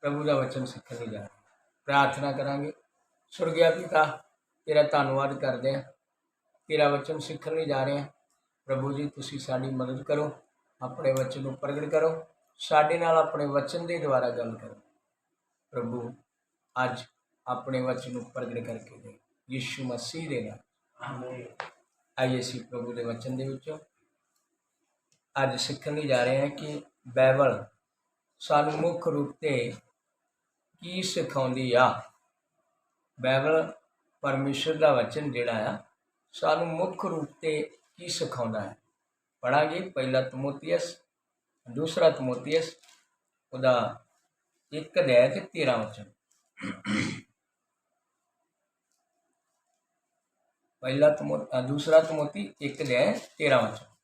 ਪ੍ਰਭੂ ਦਾ ਵਚਨ ਸਿੱਖਣ ਲਈ ਜਾ। ਪ੍ਰਾਰਥਨਾ ਕਰਾਂਗੇ। ਸੁਰਗਿਆ ਪਿਤਾ ਤੇਰਾ ਧੰਨਵਾਦ ਕਰਦੇ ਹਾਂ। ਤੇਰਾ ਵਚਨ ਸਿੱਖਣ ਲਈ ਜਾ ਰਹੇ ਹਾਂ। ਪ੍ਰਭੂ ਜੀ ਤੁਸੀਂ ਸਾਡੀ ਮਦਦ ਕਰੋ। ਆਪਣੇ ਵਚਨ ਨੂੰ ਪ੍ਰਗਟ ਕਰੋ। ਸਾਡੇ ਨਾਲ ਆਪਣੇ ਵਚਨ ਦੇ ਦੁਆਰਾ ਗੱਲ ਕਰੋ। ਪ੍ਰਭੂ ਅੱਜ ਆਪਣੇ ਵਚਨ ਨੂੰ ਪ੍ਰਗਟ ਕਰਕੇ ਦੇ। ਯਿਸੂ ਮਸੀਹ ਦੇ ਨਾਮ ਆਮੀਨ। ਆਈਏ ਅਸੀਂ ਪ੍ਰਭੂ ਦੇ ਵਚਨ ਦੇ ਵਿੱਚੋਂ। ਅੱਜ ਸਿੱਖਣ ਲਈ ਜਾ ਰਹੇ ਹਾਂ ਕਿ ਬਾਈਬਲ ਸਾਨੂੰ ਮੁੱਖ ਰੂਪ ਤੇ ਕੀ ਸਿਖਾਉਂਦੀ ਆ? ਬਾਈਬਲ ਪਰਮੇਸ਼ਰ ਦਾ ਵਚਨ ਜਿਹੜਾ ਆ, ਸਾਨੂੰ ਮੁੱਖ ਰੂਪ ਤੇ ਕੀ ਸਿਖਾਉਂਦਾ ਹੈ? ਪੜਾਂਗੇ ਪਹਿਲਾ ਤਮੋਥੀਅਸ, ਦੂਸਰਾ ਤਮੋਥੀਅਸ, ਉਹਦਾ ਇੱਕ ਅਧਿਆਇ ਤੇ 13 ਵਚਨ। ਪਹਿਲਾ ਤਮੋ ਦੂਸਰਾ ਤਮੋਤੀ ਇੱਕ ਅਧਿਆਇ 13 ਵਚਨ।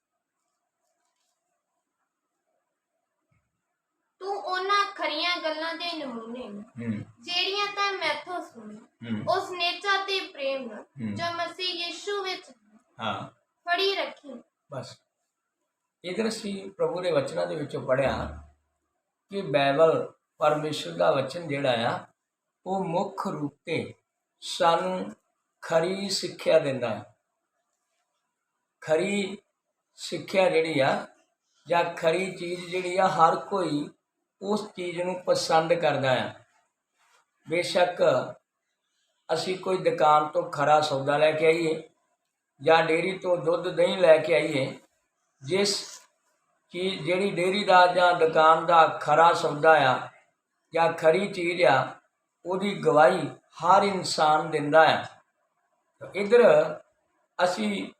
ਤੂੰ ਉਹਨਾਂ ਖਰੀਆਂ ਗੱਲਾਂ ਦੇ ਨਮੂਨੇ ਨੂੰ ਹੂੰ। ਜਿਹੜੀਆਂ ਤਾਂ ਮੈਥੋਂ ਸੁਣੀ ਹੂੰ। ਉਸ ਨੇਚਾ ਤੇ ਪ੍ਰੇਮ। ਜੋ ਮਸੀਹ ਯਿਸੂ ਵਿੱਚ ਹਾਂ। ਫੜੀ ਰੱਖੀ। ਬਸ। ਇਧਰ ਅਸੀਂ ਪ੍ਰਭੂ ਦੇ ਵਚਨਾਂ ਦੇ ਵਿੱਚੋਂ ਪੜਿਆ ਕਿ ਬਾਈਬਲ ਪਰਮੇਸ਼ਰ ਦਾ ਵਚਨ ਜਿਹੜਾ ਆ ਉਹ ਮੁੱਖ ਰੂਪ ਤੇ ਸਾਨੂੰ ਖਰੀ ਸਿੱਖਿਆ ਦਿੰਦਾ ਹੈ। ਖਰੀ ਸਿੱਖਿਆ ਜਿਹੜੀ ਆ ਜਾਂ ਖਰੀ ਚੀਜ਼ ਜਿਹੜੀ ਆ ਹਰ ਕੋਈ ਉਸ ਚੀਜ਼ ਨੂੰ ਪਸੰਦ ਕਰਦਾ ਆ ਬੇਸ਼ੱਕ ਅਸੀਂ ਕੋਈ ਦੁਕਾਨ ਤੋਂ ਖਰਾ ਸੌਦਾ ਲੈ ਕੇ ਆਈਏ ਜਾਂ ਡੇਅਰੀ ਤੋਂ ਦੁੱਧ ਦਹੀਂ ਲੈ ਕੇ ਆਈਏ, ਜਿਸ ਚੀਜ਼, ਜਿਹੜੀ ਡੇਅਰੀ ਦਾ ਜਾਂ ਦੁਕਾਨ ਦਾ ਖਰਾ ਸੌਦਾ ਆ ਜਾਂ ਖਰੀ ਚੀਜ਼ ਆ, ਉਹਦੀ ਗਵਾਹੀ ਹਰ ਇਨਸਾਨ ਦਿੰਦਾ ਆ। ਤਾਂ ਇਧਰ ਅਸੀਂ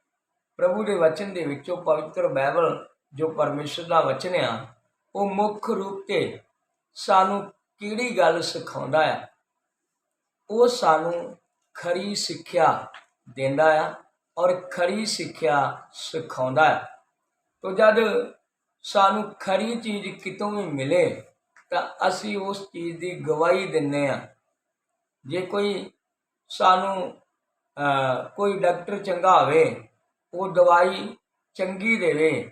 ਪ੍ਰਭੂ ਦੇ ਵਚਨ ਦੇ ਵਿੱਚੋਂ ਪਵਿੱਤਰ ਬਾਈਬਲ ਜੋ ਪਰਮੇਸ਼ਰ ਦਾ ਵਚਨ ਆ ਉਹ ਮੁੱਖ ਰੂਪ ਤੇ ਸਾਨੂੰ ਕਿਹੜੀ ਗੱਲ ਸਿਖਾਉਂਦਾ ਆ? ਉਹ ਸਾਨੂੰ ਖਰੀ ਸਿੱਖਿਆ ਦਿੰਦਾ ਆ ਔਰ ਖਰੀ ਸਿੱਖਿਆ ਸਿਖਾਉਂਦਾ ਹੈ ਤੋ ਜਦ ਸਾਨੂੰ ਖਰੀ ਚੀਜ਼ ਕਿਤੋਂ ਵੀ ਮਿਲੇ ਤਾਂ ਅਸੀਂ ਉਸ ਚੀਜ਼ ਦੀ ਗਵਾਹੀ ਦਿੰਨੇ ਆ। ਜੇ ਕੋਈ ਸਾਨੂੰ ਕੋਈ ਡਾਕਟਰ ਚੰਗਾ ਹੋਵੇ, ਉਹ ਦਵਾਈ ਚੰਗੀ ਦੇਵੇ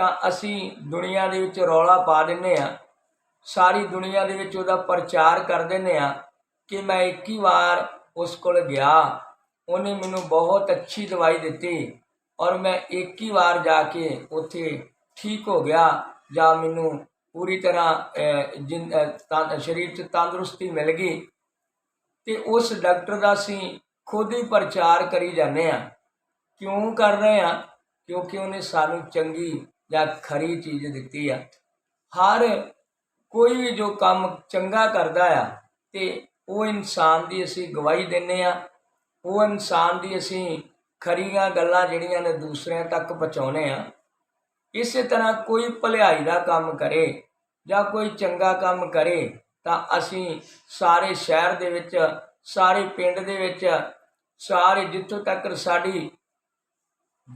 ਤਾਂ ਅਸੀਂ ਦੁਨੀਆ ਦੇ ਵਿੱਚ ਰੌਲਾ ਪਾ ਦਿੰਨੇ ਆ ਸਾਰੀ ਦੁਨੀਆ ਦੇ ਵਿੱਚ ਉਹਦਾ ਪ੍ਰਚਾਰ ਕਰ ਦਿੰਨੇ ਆ ਕਿ ਮੈਂ ਇੱਕ ਹੀ ਵਾਰ ਉਸ ਕੋਲ ਗਿਆ। ਉਹਨੇ ਮੈਨੂੰ ਬਹੁਤ ਅੱਛੀ ਦਵਾਈ ਦਿੱਤੀ ਔਰ ਮੈਂ ਇੱਕ ਹੀ ਵਾਰ ਜਾ ਕੇ ਉੱਥੇ ਠੀਕ ਹੋ ਗਿਆ ਜਾਂ ਮੈਨੂੰ ਪੂਰੀ ਤਰ੍ਹਾਂ ਜਿੰ- ਸਰੀਰ 'ਚ ਤੰਦਰੁਸਤੀ ਮਿਲ ਗਈ। ਤੇ ਉਸ ਡਾਕਟਰ ਦਾ ਅਸੀਂ ਖੁਦ ਹੀ ਪ੍ਰਚਾਰ ਕਰੀ ਜਾਂਦੇ ਆ ਕਿਉਂ ਕਰ ਰਹੇ ਆ ਕਿਉਂਕਿ ਉਹਨੇ ਸਾਨੂੰ ਚੰਗੀ ਜਾਂ ਖਰੀ ਚੀਜ਼ ਦਿੱਤੀ ਆ, ਹਰ ਕੋਈ ਵੀ ਜੋ ਕੰਮ ਚੰਗਾ ਕਰਦਾ ਆ, ਤੇ ਉਹ ਇਨਸਾਨ ਦੀ ਅਸੀਂ ਗਵਾਹੀ ਦਿੰਨੇ ਆ, ਉਹ ਇਨਸਾਨ ਦੀ ਅਸੀਂ ਖਰੀਆਂ ਗੱਲਾਂ ਜਿਹੜੀਆਂ ਨੇ ਦੂਸਰਿਆਂ ਤੱਕ ਪਹੁੰਚਾਉਨੇ ਆ। ਇਸੇ ਤਰ੍ਹਾਂ ਕੋਈ ਭਲਾਈ ਦਾ ਕੰਮ ਕਰੇ ਜਾਂ ਕੋਈ ਚੰਗਾ ਕੰਮ ਕਰੇ, ਤਾਂ ਅਸੀਂ ਸਾਰੇ ਸ਼ਹਿਰ ਦੇ ਵਿੱਚ, ਸਾਰੇ ਪਿੰਡ ਦੇ ਵਿੱਚ, ਸਾਰੇ ਜਿੱਥੋਂ ਤੱਕ ਸਾਡੀ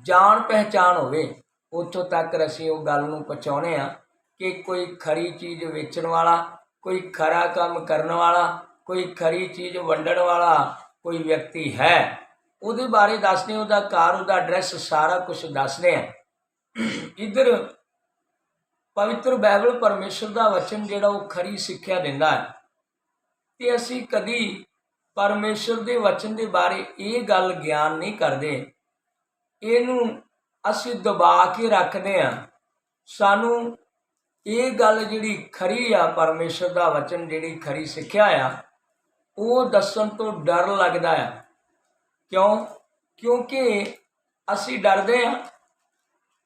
ਜਾਣ ਪਹਿਚਾਣ ਹੋਵੇ ਉੱਥੋਂ ਤੱਕ ਅਸੀਂ ਉਹ ਗੱਲ ਨੂੰ ਪਹੁੰਚਾਉਨੇ ਆ ਕਿ ਕੋਈ ਖਰੀ ਚੀਜ਼ ਵੇਚਣ ਵਾਲਾ, ਕੋਈ ਖਰਾ ਕੰਮ ਕਰਨ ਵਾਲਾ, ਕੋਈ ਖਰੀ ਚੀਜ਼ ਵੰਡਣ ਵਾਲਾ ਕੋਈ ਵਿਅਕਤੀ ਹੈ। ਉਹਦੇ ਬਾਰੇ ਦੱਸਦੇ ਉਹਦਾ ਕਾਰ, ਉਹਦਾ ਐਡਰੈਸ ਸਾਰਾ ਕੁਝ ਦੱਸਦੇ ਆ ਇੱਧਰ ਪਵਿੱਤਰ ਬਾਈਬਲ ਪਰਮੇਸ਼ਰ ਦਾ ਵਚਨ ਜਿਹੜਾ ਉਹ ਖਰੀ ਸਿੱਖਿਆ ਦਿੰਦਾ ਹੈ। ਤੇ ਅਸੀਂ ਕਦੀ ਪਰਮੇਸ਼ਰ ਦੇ ਵਚਨ ਦੇ ਬਾਰੇ ਇਹ ਗੱਲ ਗਿਆਨ ਨਹੀਂ ਕਰਦੇ। ਇਹਨੂੰ ਅਸੀਂ ਦਬਾ ਕੇ ਰੱਖਦੇ ਆ ਸਾਨੂੰ ਇਹ ਗੱਲ ਜਿਹੜੀ ਖਰੀ ਆ, ਪਰਮੇਸ਼ਰ ਦਾ ਵਚਨ ਜਿਹੜੀ ਖਰੀ ਸਿੱਖਿਆ ਆ, ਉਹ ਦੱਸਣ ਤੋਂ ਡਰ ਲੱਗਦਾ ਆ। ਕਿਉਂ? ਕਿਉਂਕਿ ਅਸੀਂ ਡਰਦੇ ਆ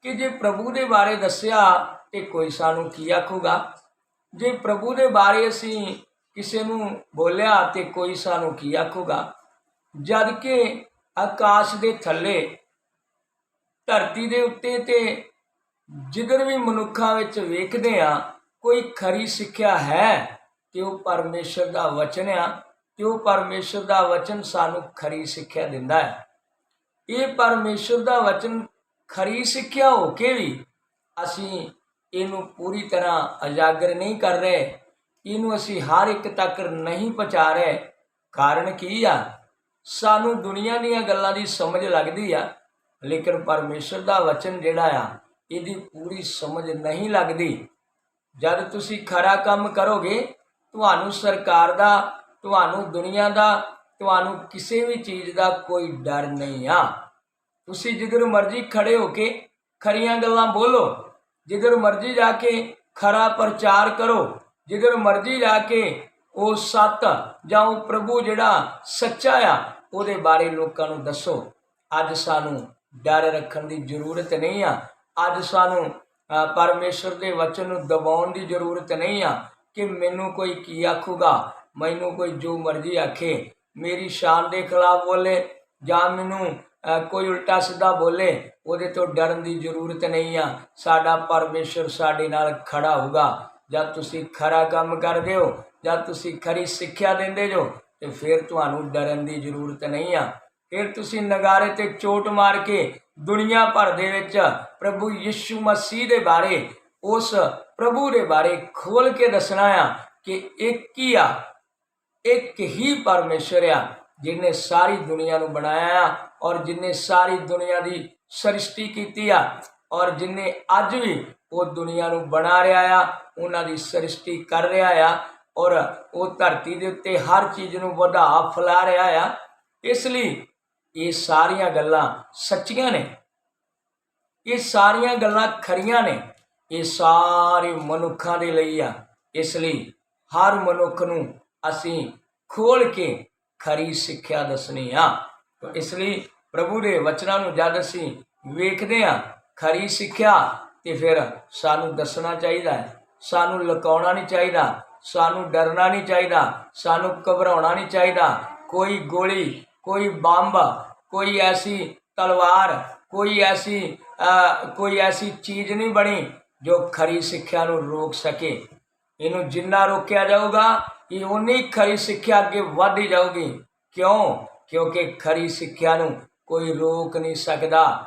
ਕਿ ਜੇ ਪ੍ਰਭੂ ਦੇ ਬਾਰੇ ਦੱਸਿਆ ਤੇ ਕੋਈ ਸਾਨੂੰ ਕੀ ਆਖੂਗਾ? ਜੇ ਪ੍ਰਭੂ ਦੇ ਬਾਰੇ ਅਸੀਂ ਕਿਸੇ ਨੂੰ ਬੋਲਿਆ ਤੇ ਕੋਈ ਸਾਨੂੰ ਕੀ ਆਖੂਗਾ? ਜਦ ਕਿ ਆਕਾਸ਼ ਦੇ ਥੱਲੇ ਧਰਤੀ ਦੇ ਉੱਤੇ ਤੇ ਜਿੱਧਰ ਵੀ ਮਨੁੱਖਾਂ ਵਿੱਚ ਵੇਖਦੇ ਆ ਕੋਈ ਖਰੀ ਸਿੱਖਿਆ ਹੈ? ਕਿ ਉਹ ਪਰਮੇਸ਼ਰ ਦਾ ਵਚਨ ਆ ਕਿ ਉਹ ਪਰਮੇਸ਼ਰ ਦਾ ਵਚਨ ਸਾਨੂੰ ਖਰੀ ਸਿੱਖਿਆ ਦਿੰਦਾ ਹੈ। ਇਹ ਪਰਮੇਸ਼ਰ ਦਾ ਵਚਨ ਖਰੀ ਸਿੱਖਿਆ ਹੋ ਕੇ ਵੀ ਅਸੀਂ ਇਹਨੂੰ ਪੂਰੀ ਤਰ੍ਹਾਂ ਉਜਾਗਰ ਨਹੀਂ ਕਰ ਰਹੇ। ਇਹਨੂੰ ਅਸੀਂ ਹਰ ਇੱਕ ਤੱਕ ਨਹੀਂ ਪਹੁੰਚਾ ਰਹੇ। ਕਾਰਨ ਕੀ ਆ? ਸਾਨੂੰ ਦੁਨੀਆ ਦੀਆਂ ਗੱਲਾਂ ਦੀ ਸਮਝ ਲੱਗਦੀ ਆ। ਲੇਕਿਨ ਪਰਮੇਸ਼ਰ ਦਾ ਵਚਨ ਜਿਹੜਾ ਆ, ਇਹਦੀ ਪੂਰੀ ਸਮਝ ਨਹੀਂ ਲੱਗਦੀ। ਜਦ ਤੁਸੀਂ ਖਰਾ ਕੰਮ ਕਰੋਗੇ, ਤੁਹਾਨੂੰ ਸਰਕਾਰ ਦਾ, ਤੁਹਾਨੂੰ ਦੁਨੀਆ ਦਾ, ਤੁਹਾਨੂੰ ਕਿਸੇ ਵੀ ਚੀਜ਼ ਦਾ ਕੋਈ ਡਰ ਨਹੀਂ ਆ। ਤੁਸੀਂ ਜਿੱਧਰ ਮਰਜ਼ੀ ਖੜੇ ਹੋ ਕੇ ਖਰੀਆਂ ਗੱਲਾਂ ਬੋਲੋ, ਜਿੱਧਰ ਮਰਜ਼ੀ ਜਾ ਕੇ ਖਰਾ ਪ੍ਰਚਾਰ ਕਰੋ, ਜਿੱਧਰ ਮਰਜ਼ੀ ਜਾ ਕੇ ਉਹ ਸੱਤ ਜਾਂ ਉਹ ਪ੍ਰਭੂ ਜਿਹੜਾ ਸੱਚਾ ਆ, ਉਹਦੇ ਬਾਰੇ ਲੋਕਾਂ ਨੂੰ ਦੱਸੋ। ਅੱਜ ਸਾਨੂੰ ਡਰ ਰੱਖਣ ਦੀ ਜ਼ਰੂਰਤ ਨਹੀਂ ਆ। ਅੱਜ ਸਾਨੂੰ ਅ, ਪਰਮੇਸ਼ਰ ਦੇ ਵਚਨ ਨੂੰ ਦਬਾਉਣ ਦੀ ਜ਼ਰੂਰਤ ਨਹੀਂ ਆ ਕਿ ਮੈਨੂੰ ਕੋਈ ਕੀ ਆਖੂਗਾ ਮੈਨੂੰ ਕੋਈ ਜੋ ਮਰਜ਼ੀ ਆਖੇ। ਮੇਰੀ ਸ਼ਾਨ ਦੇ ਖਿਲਾਫ ਬੋਲੇ ਜਾਂ ਮੈਨੂੰ ਕੋਈ ਉਲਟਾ ਸਿੱਧਾ ਬੋਲੇ ਉਹਦੇ ਤੋਂ ਡਰਨ ਦੀ ਜ਼ਰੂਰਤ ਨਹੀਂ ਆ। ਸਾਡਾ ਪਰਮੇਸ਼ਰ ਸਾਡੇ ਨਾਲ ਖੜਾ ਹੋਊਗਾ। ਜਦ ਤੁਸੀਂ ਖਰਾ ਕੰਮ ਕਰਦੇ ਹੋ ਜਦ ਤੁਸੀਂ ਖਰੀ ਸਿੱਖਿਆ ਦਿੰਦੇ ਜੋ ਤੇ ਫਿਰ ਤੁਹਾਨੂੰ ਡਰਨ ਦੀ ਜ਼ਰੂਰਤ ਨਹੀਂ ਆ। ਫਿਰ ਤੁਸੀਂ ਨਗਾਰੇ ਤੇ ਚੋਟ ਮਾਰ ਕੇ ਦੁਨੀਆ ਭਰ ਦੇ ਵਿੱਚ ਪ੍ਰਭੂ ਯਿਸੂ ਮਸੀਹ ਦੇ ਬਾਰੇ, ਉਸ ਪ੍ਰਭੂ ਦੇ ਬਾਰੇ ਖੋਲ ਕੇ ਦੱਸਣਾ ਆ ਕਿ ਇੱਕ ਹੀ ਆ, ਇੱਕ ਹੀ ਪਰਮੇਸ਼ਰ ਆ ਜਿਨੇ ਸਾਰੀ ਦੁਨੀਆ ਨੂੰ ਬਣਾਇਆ ਆ ਔਰ ਜਿਨੇ ਸਾਰੀ ਦੁਨੀਆ ਦੀ ਸ੍ਰਿਸ਼ਟੀ ਕੀਤੀ ਆ ਔਰ ਜਿਨੇ ਅੱਜ ਵੀ ਉਹ ਦੁਨੀਆ ਨੂੰ ਬਣਾ ਰਿਹਾ ਆ, ਉਹਨਾਂ ਦੀ ਸ੍ਰਿਸ਼ਟੀ ਕਰ ਰਿਹਾ ਆ ਔਰ ਉਹ ਧਰਤੀ ਦੇ ਉੱਤੇ ਹਰ ਚੀਜ਼ ਨੂੰ ਵਧਾ ਫੈਲਾ ਰਿਹਾ ਆ। ਇਸ ਲਈ ਇਹ ਸਾਰੀਆਂ ਗੱਲਾਂ ਸੱਚੀਆਂ ਨੇ। ਇਹ ਸਾਰੀਆਂ ਗੱਲਾਂ ਖਰੀਆਂ ਨੇ। ਇਹ ਸਾਰੇ ਮਨੁੱਖਾਂ ਦੇ ਲਈ ਆ। ਇਸ ਲਈ ਹਰ ਮਨੁੱਖ ਨੂੰ ਅਸੀਂ ਖੋਲ ਕੇ ਖਰੀ ਸਿੱਖਿਆ ਦੱਸਣੀ ਆ। ਤਾਂ ਇਸ ਲਈ ਪ੍ਰਭੂ ਦੇ ਵਚਨਾਂ ਨੂੰ ਜਦ ਅਸੀਂ ਵੇਖਦੇ ਆ, ਖਰੀ ਸਿੱਖਿਆ, ਤੇ ਫਿਰ ਸਾਨੂੰ ਦੱਸਣਾ ਚਾਹੀਦਾ ਹੈ। ਸਾਨੂੰ ਲੁਕਾਉਣਾ ਨਹੀਂ ਚਾਹੀਦਾ। ਸਾਨੂੰ ਡਰਨਾ ਨਹੀਂ ਚਾਹੀਦਾ। ਸਾਨੂੰ ਘਬਰਾਉਣਾ ਨਹੀਂ ਚਾਹੀਦਾ। ਕੋਈ ਗੋਲੀ ਕੋਈ ਬੰਬ ਕੋਈ ਐਸੀ ਤਲਵਾਰ ਕੋਈ ਐਸੀ ਅ, ਕੋਈ ਐਸੀ ਚੀਜ਼ ਨਹੀਂ ਬਣੀ ਜੋ ਖਰੀ ਸਿੱਖਿਆ ਨੂੰ ਰੋਕ ਸਕੇ। ਇਹਨੂੰ ਜਿੰਨਾ ਰੋਕਿਆ ਜਾਊਗਾ ਇਹ ਉਨੀ ਖਰੀ ਸਿੱਖਿਆ ਅੱਗੇ ਵਧਦੀ ਜਾਊਗੀ। ਕਿਉਂ? ਕਿਉਂਕਿ ਖਰੀ ਸਿੱਖਿਆ ਨੂੰ ਕੋਈ ਰੋਕ ਨਹੀਂ ਸਕਦਾ।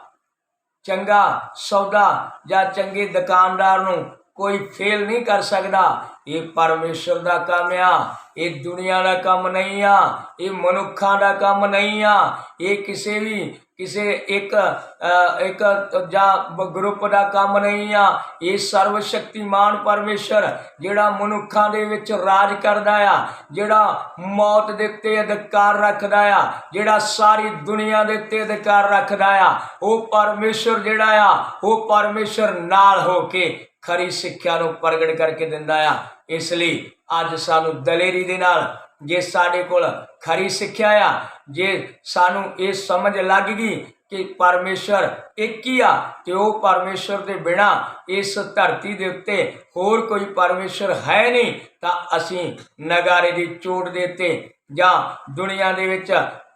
ਚੰਗਾ ਸੌਦਾ ਜਾਂ ਚੰਗੇ ਦੁਕਾਨਦਾਰ ਨੂੰ ਕੋਈ ਫੇਲ ਨਹੀਂ ਕਰ ਸਕਦਾ। ਇਹ ਪਰਮੇਸ਼ਰ ਦਾ ਕੰਮ ਆ। ਇਹ ਦੁਨੀਆ ਦਾ ਕੰਮ ਨਹੀਂ ਆ। ਇਹ ਮਨੁੱਖਾਂ ਦਾ ਕੰਮ ਨਹੀਂ ਆ। ਇਹ ਕਿਸੇ ਵੀ, ਕਿਸੇ ਇੱਕ ਇੱਕ ਜਾਂ ਗਰੁੱਪ ਦਾ ਕੰਮ ਨਹੀਂ ਆ। ਇਹ ਸਰਵ ਸ਼ਕਤੀਮਾਨ ਪਰਮੇਸ਼ਰ, ਜਿਹੜਾ ਮਨੁੱਖਾਂ ਦੇ ਵਿੱਚ ਰਾਜ ਕਰਦਾ ਆ, ਜਿਹੜਾ ਮੌਤ ਦੇ ਉੱਤੇ ਅਧਿਕਾਰ ਰੱਖਦਾ ਆ, ਜਿਹੜਾ ਸਾਰੀ ਦੁਨੀਆ ਦੇ ਉੱਤੇ ਅਧਿਕਾਰ ਰੱਖਦਾ ਆ, ਉਹ ਪਰਮੇਸ਼ਰ ਜਿਹੜਾ ਆ, ਉਹ ਪਰਮੇਸ਼ਰ ਨਾਲ ਹੋ ਕੇ ਖਰੀ ਸਿੱਖਿਆ ਨੂੰ ਪ੍ਰਗਟ ਕਰਕੇ ਦਿੰਦਾ ਆ। ਇਸ ਲਈ ਅੱਜ ਸਾਨੂੰ ਦਲੇਰੀ ਦੇ ਨਾਲ ਜੇ ਸਾਡੇ ਕੋਲ ਖਰੀ ਸਿੱਖਿਆ ਆ, ਜੇ ਸਾਨੂੰ ਇਹ ਸਮਝ ਲੱਗ ਗਈ ਕਿ ਪਰਮੇਸ਼ਰ ਇੱਕ ਹੀ ਆ ਤੇ ਉਹ ਪਰਮੇਸ਼ਰ ਦੇ ਬਿਨਾ ਇਸ ਧਰਤੀ ਦੇ ਉੱਤੇ ਹੋਰ ਕੋਈ ਪਰਮੇਸ਼ਰ ਹੈ ਨਹੀਂ, ਤਾਂ ਅਸੀਂ ਨਗਾਰੇ ਦੀ ਚੋਟ ਦੇ ਉੱਤੇ ਜਾਂ ਦੁਨੀਆ ਦੇ ਵਿੱਚ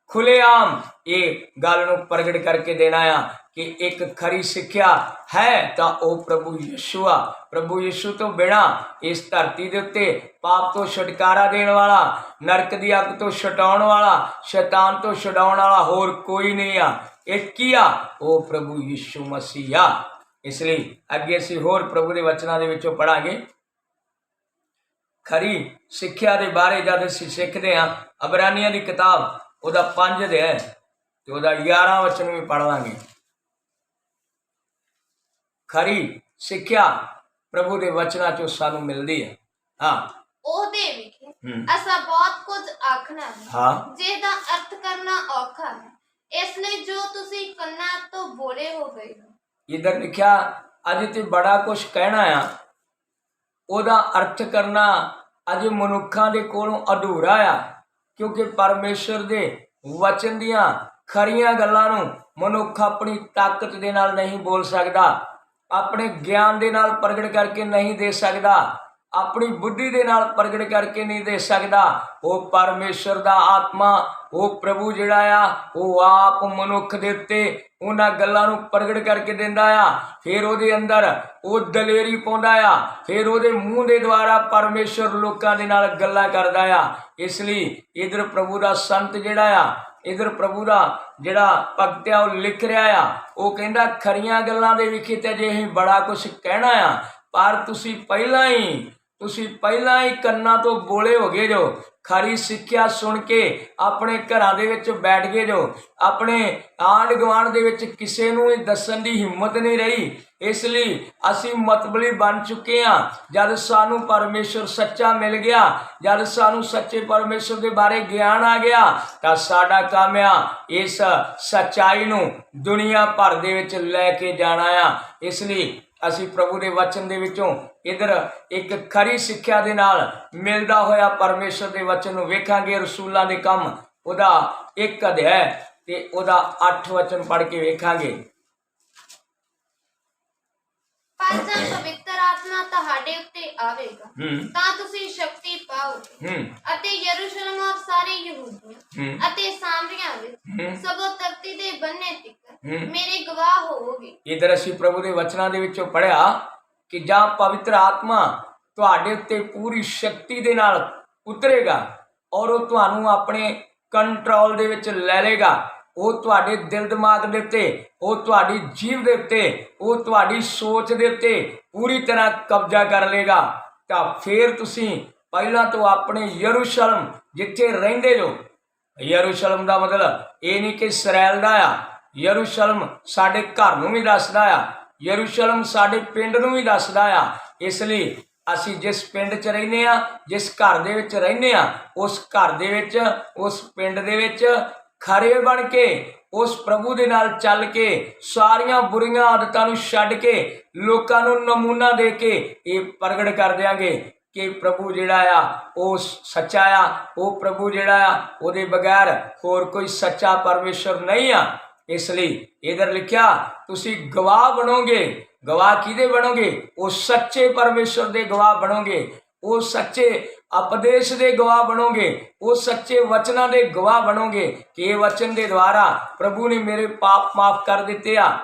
ਖੁੱਲੇਆਮ ਇਹ ਗੱਲ ਨੂੰ ਪ੍ਰਗਟ ਕਰਕੇ ਦੇਣਾ ਆ ਕਿ ਇੱਕ ਖਰੀ ਸਿੱਖਿਆ ਹੈ ਤਾਂ ਉਹ ਪ੍ਰਭੂ ਯਿਸੂ ਆ। ਪ੍ਰਭੂ ਯਿਸੂ ਤੋਂ ਬਿਨਾ ਇਸ ਧਰਤੀ ਦੇ ਉੱਤੇ ਪਾਪ ਤੋਂ ਛੁਟਕਾਰਾ ਦੇਣ ਵਾਲਾ, ਨਰਕ ਦੀ ਅੱਗ ਤੋਂ ਛਡਾਉਣ ਵਾਲਾ, ਸ਼ੈਤਾਨ ਤੋਂ ਛਡਾਉਣ ਵਾਲਾ ਹੋਰ ਕੋਈ ਨਹੀਂ ਆ। ਇੱਕ ਕੀ ਆ? ਉਹ ਪ੍ਰਭੂ ਯਿਸੂ ਮਸੀਹ ਆ। ਇਸ ਲਈ ਅੱਗੇ ਅਸੀਂ ਹੋਰ ਪ੍ਰਭੂ ਦੇ ਵਚਨਾਂ ਦੇ ਵਿੱਚੋਂ ਪੜਾਂਗੇ ਖਰੀ ਸਿੱਖਿਆ ਦੇ ਬਾਰੇ ਜਦ ਅਸੀਂ ਸਿੱਖਦੇ ਹਾਂ, ਅਬਰਾਨੀਆਂ ਦੀ ਕਿਤਾਬ ਉਹਦਾ 5 ਅਧਿਆਇ ਤੇ ਉਹਦਾ 11 ਵਚਨ ਵੀ ਪੜ ਲਾਂਗੇ। ਖਰੀ ਸਿੱਖਿਆ ਪ੍ਰਭੂ ਦੇ ਵਚਨਾਂ ਚੋਂ ਸਾਨੂੰ ਮਿਲਦੀ ਹੈ। ਹਾਂ। ਉਹਦੇ ਵਿਖੇ। ਅਸਾਂ ਬਹੁਤ ਕੁਝ ਆਖਣਾ ਹੈ। ਹਾਂ। ਜਿਹਦਾ ਅਰਥ ਕਰਨਾ ਔਖਾ ਹੈ। ਇਸ ਲਈ ਜੋ ਤੁਸੀਂ ਕੰਨਾਂ ਤੋਂ ਬੋਲੇ ਹੋ ਗਏ ਇਧਰ ਲਿਖਿਆ ਅੱਜ ਤੇ ਬੜਾ ਕੁਝ ਕਹਿਣਾ ਆ। ਉਹਦਾ ਅਰਥ ਕਰਨਾ ਅੱਜ ਮਨੁੱਖਾਂ ਦੇ ਕੋਲੋਂ ਅਧੂਰਾ ਆ। ਕਿਉਂਕਿ ਪਰਮੇਸ਼ਰ ਦੇ ਵਚਨ ਦੀਆਂ ਖਰੀਆਂ ਗੱਲਾਂ ਨੂੰ ਮਨੁੱਖ ਆਪਣੀ ਤਾਕਤ ਦੇ ਨਾਲ ਨਹੀਂ ਬੋਲ ਸਕਦਾ, ਆਪਣੇ ਗਿਆਨ ਦੇ ਨਾਲ ਪ੍ਰਗਟ ਕਰਕੇ ਨਹੀਂ ਦੇ ਸਕਦਾ, ਆਪਣੀ ਬੁੱਧੀ ਦੇ ਨਾਲ ਪ੍ਰਗਟ ਕਰਕੇ ਨਹੀਂ ਦੇ ਸਕਦਾ, ਉਹ ਪਰਮੇਸ਼ਰ ਦਾ ਆਤਮਾ ਉਹ ਪ੍ਰਭੂ ਜਿਹੜਾ ਆ, ਉਹ ਆਪ ਮਨੁੱਖ ਦੇ ਉੱਤੇ ਉਹਨਾਂ ਗੱਲਾਂ ਨੂੰ ਪ੍ਰਗਟ ਕਰਕੇ ਦਿੰਦਾ ਆ। ਫਿਰ ਉਹਦੇ ਅੰਦਰ ਉਹ ਦਲੇਰੀ ਪਾਉਂਦਾ ਆ। ਫਿਰ ਉਹਦੇ ਮੂੰਹ ਦੇ ਦੁਆਰਾ ਪਰਮੇਸ਼ਰ ਲੋਕਾਂ ਦੇ ਨਾਲ ਗੱਲਾਂ ਕਰਦਾ ਆ। ਇਸ ਲਈ ਇਧਰ ਪ੍ਰਭੂ ਦਾ ਸੰਤ ਜਿਹੜਾ ਆ, ਇਧਰ ਪ੍ਰਭੂ ਦਾ ਜਿਹੜਾ ਭਗਤ ਆ, ਉਹ ਲਿਖ ਰਿਹਾ ਆ। ਉਹ ਕਹਿੰਦਾ, ਖਰੀਆਂ ਗੱਲਾਂ ਦੇ ਵਿਖੇ ਤੇ ਜੇ ਅਸੀਂ ਬੜਾ ਕੁਝ ਕਹਿਣਾ ਆ, ਪਰ ਤੁਸੀਂ ਪਹਿਲਾਂ ਹੀ ਤੁਸੀਂ ਪਹਿਲਾਂ ਹੀ ਕੰਨਾਂ ਤੋਂ ਬੋਲੇ ਹੋ ਗਏ ਜੋ। ਖਰੀ ਸਿੱਖਿਆ ਸੁਣ ਕੇ ਆਪਣੇ ਘਰਾਂ ਦੇ ਵਿੱਚ ਬੈਠ ਗਏ ਜੋ। ਆਪਣੇ ਆਂਢ ਗੁਆਂਢ ਦੇ ਵਿੱਚ ਕਿਸੇ ਨੂੰ ਵੀ ਦੱਸਣ ਦੀ ਹਿੰਮਤ ਨਹੀਂ ਰਹੀ। ਇਸ ਲਈ ਅਸੀਂ ਮਤਬਲੀ ਬਣ ਚੁੱਕੇ ਹਾਂ। ਜਦ ਸਾਨੂੰ ਪਰਮੇਸ਼ਰ ਸੱਚਾ ਮਿਲ ਗਿਆ, ਜਦ ਸਾਨੂੰ ਸੱਚੇ ਪਰਮੇਸ਼ਰ ਦੇ ਬਾਰੇ ਗਿਆਨ ਆ ਗਿਆ, ਤਾਂ ਸਾਡਾ ਕੰਮ ਆ ਇਸ ਸੱਚਾਈ ਨੂੰ ਦੁਨੀਆ ਭਰ ਦੇ ਵਿੱਚ ਲੈ ਕੇ ਜਾਣਾ ਆ। ਇਸ ਲਈ ਅਸੀਂ ਪ੍ਰਭੂ ਦੇ ਵਚਨ ਦੇ ਵਿੱਚੋਂ ਇਧਰ ਇੱਕ ਖਰੀ ਸਿੱਖਿਆ ਦੇ ਨਾਲ ਮਿਲਦਾ ਹੋਇਆ ਪਰਮੇਸ਼ਰ ਦੇ ਵਚਨ ਨੂੰ ਵੇਖਾਂਗੇ, ਰਸੂਲਾਂ ਦੇ ਕੰਮ। ਉਹਦਾ ਇੱਕ ਅਧਿਆਇ ਤੇ ਉਹਦਾ 8 ਵਚਨ ਪੜ੍ਹ ਕੇ ਵੇਖਾਂਗੇ। ਪਰ ਜਦ ਪਵਿੱਤਰ ਆਤਮਾ ਤੁਹਾਡੇ ਉੱਤੇ ਆਵੇਗਾ ਹੂੰ। ਤਾਂ ਤੁਸੀਂ ਸ਼ਕਤੀ ਪਾਓਗੇ। ਹੂੰ। ਅਤੇ ਯਰੂਸ਼ਲਮ ਔਰ ਸਾਰੇ ਯਹੂਦੀਆਂ ਹੂੰ। ਅਤੇ ਸਾਮਰੀਆਂ ਵਿੱਚ ਹੂੰ। ਸਗੋਂ ਧਰਤੀ ਦੇ ਬੰਨੇ ਤੱਕ ਹੂੰ। ਮੇਰੇ ਗਵਾਹ ਹੋਵੋਗੇ। ਇਧਰ ਅਸੀਂ ਪ੍ਰਭੂ ਦੇ ਵਚਨਾਂ ਦੇ ਵਿੱਚੋਂ ਪੜਿਆ ਕਿ ਜਾਂ ਪਵਿੱਤਰ ਆਤਮਾ ਤੁਹਾਡੇ ਉੱਤੇ ਪੂਰੀ ਸ਼ਕਤੀ ਦੇ ਨਾਲ ਉਤਰੇਗਾ ਔਰ ਉਹ ਤੁਹਾਨੂੰ ਆਪਣੇ ਕੰਟਰੋਲ ਦੇ ਵਿੱਚ ਲੈ ਲੇਗਾ ਉਹ ਤੁਹਾਡੇ ਦਿਲ ਦਿਮਾਗ ਦੇ ਉੱਤੇ, ਉਹ ਤੁਹਾਡੀ ਜੀਵ ਦੇ ਉੱਤੇ, ਉਹ ਤੁਹਾਡੀ ਸੋਚ ਦੇ ਉੱਤੇ ਪੂਰੀ ਤਰ੍ਹਾਂ ਕਬਜ਼ਾ ਕਰ ਲੇਗਾ ਤਾਂ ਫਿਰ ਤੁਸੀਂ ਪਹਿਲਾਂ ਤੋਂ ਆਪਣੇ ਯਰੂਸ਼ਲਮ ਜਿੱਥੇ ਰਹਿੰਦੇ ਹੋ ਯਰੂਸ਼ਲਮ ਦਾ ਮਤਲਬ ਇਹ ਨਹੀਂ ਕਿ ਇਸਰਾਇਲ ਦਾ ਆ, ਯਰੂਸ਼ਲਮ ਸਾਡੇ ਘਰ ਨੂੰ ਵੀ ਦੱਸਦਾ ਆ, ਯਰੂਸ਼ਲਮ ਸਾਡੇ ਪਿੰਡ ਨੂੰ ਵੀ ਦੱਸਦਾ ਆ। ਇਸ ਲਈ ਅਸੀਂ ਜਿਸ ਪਿੰਡ 'ਚ ਰਹਿੰਦੇ ਆ, ਜਿਸ ਘਰ ਦੇ ਵਿੱਚ ਰਹਿੰਦੇ ਆ, ਉਸ ਘਰ ਦੇ ਵਿੱਚ, ਉਸ ਪਿੰਡ ਦੇ ਵਿੱਚ ਖਰੇ ਬਣ ਕੇ, ਉਸ ਪ੍ਰਭੂ ਦੇ ਨਾਲ ਚੱਲ ਕੇ, ਸਾਰੀਆਂ ਬੁਰੀਆਂ ਆਦਤਾਂ ਨੂੰ ਛੱਡ ਕੇ, ਲੋਕਾਂ ਨੂੰ ਨਮੂਨਾ ਦੇ ਕੇ ਇਹ ਪ੍ਰਗਟ ਕਰ ਦਿਆਂਗੇ ਕਿ ਪ੍ਰਭੂ ਜਿਹੜਾ ਆ, ਉਹ ਸੱਚਾ ਆ, ਉਹ ਪ੍ਰਭੂ ਜਿਹੜਾ ਆ, ਉਹਦੇ ਬਗੈਰ ਹੋਰ ਕੋਈ ਸੱਚਾ ਪਰਮੇਸ਼ਰ ਨਹੀਂ ਆ। ਇਸ ਲਈ ਇਧਰ ਲਿਖਿਆ, ਤੁਸੀਂ ਗਵਾਹ ਬਣੋਗੇ। ਗਵਾਹ ਕਿਹਦੇ ਬਣੋਗੇ? ਉਹ ਸੱਚੇ ਪਰਮੇਸ਼ਰ ਦੇ ਗਵਾਹ ਬਣੋਗੇ। ਉਹ ਸੱਚੇ ਉਪਦੇਸ਼ ਦੇ ਗਵਾਹ ਬਣੋਗੇ, ਉਹ ਸੱਚੇ ਵਚਨਾਂ ਦੇ ਗਵਾਹ ਬਣੋਗੇ। ਕਿ ਇਹ ਵਚਨ ਦੇ ਦੁਆਰਾ ਪ੍ਰਭੂ ਨੇ ਮੇਰੇ ਪਾਪ ਮਾਫ ਕਰ ਦਿੱਤੇ ਆ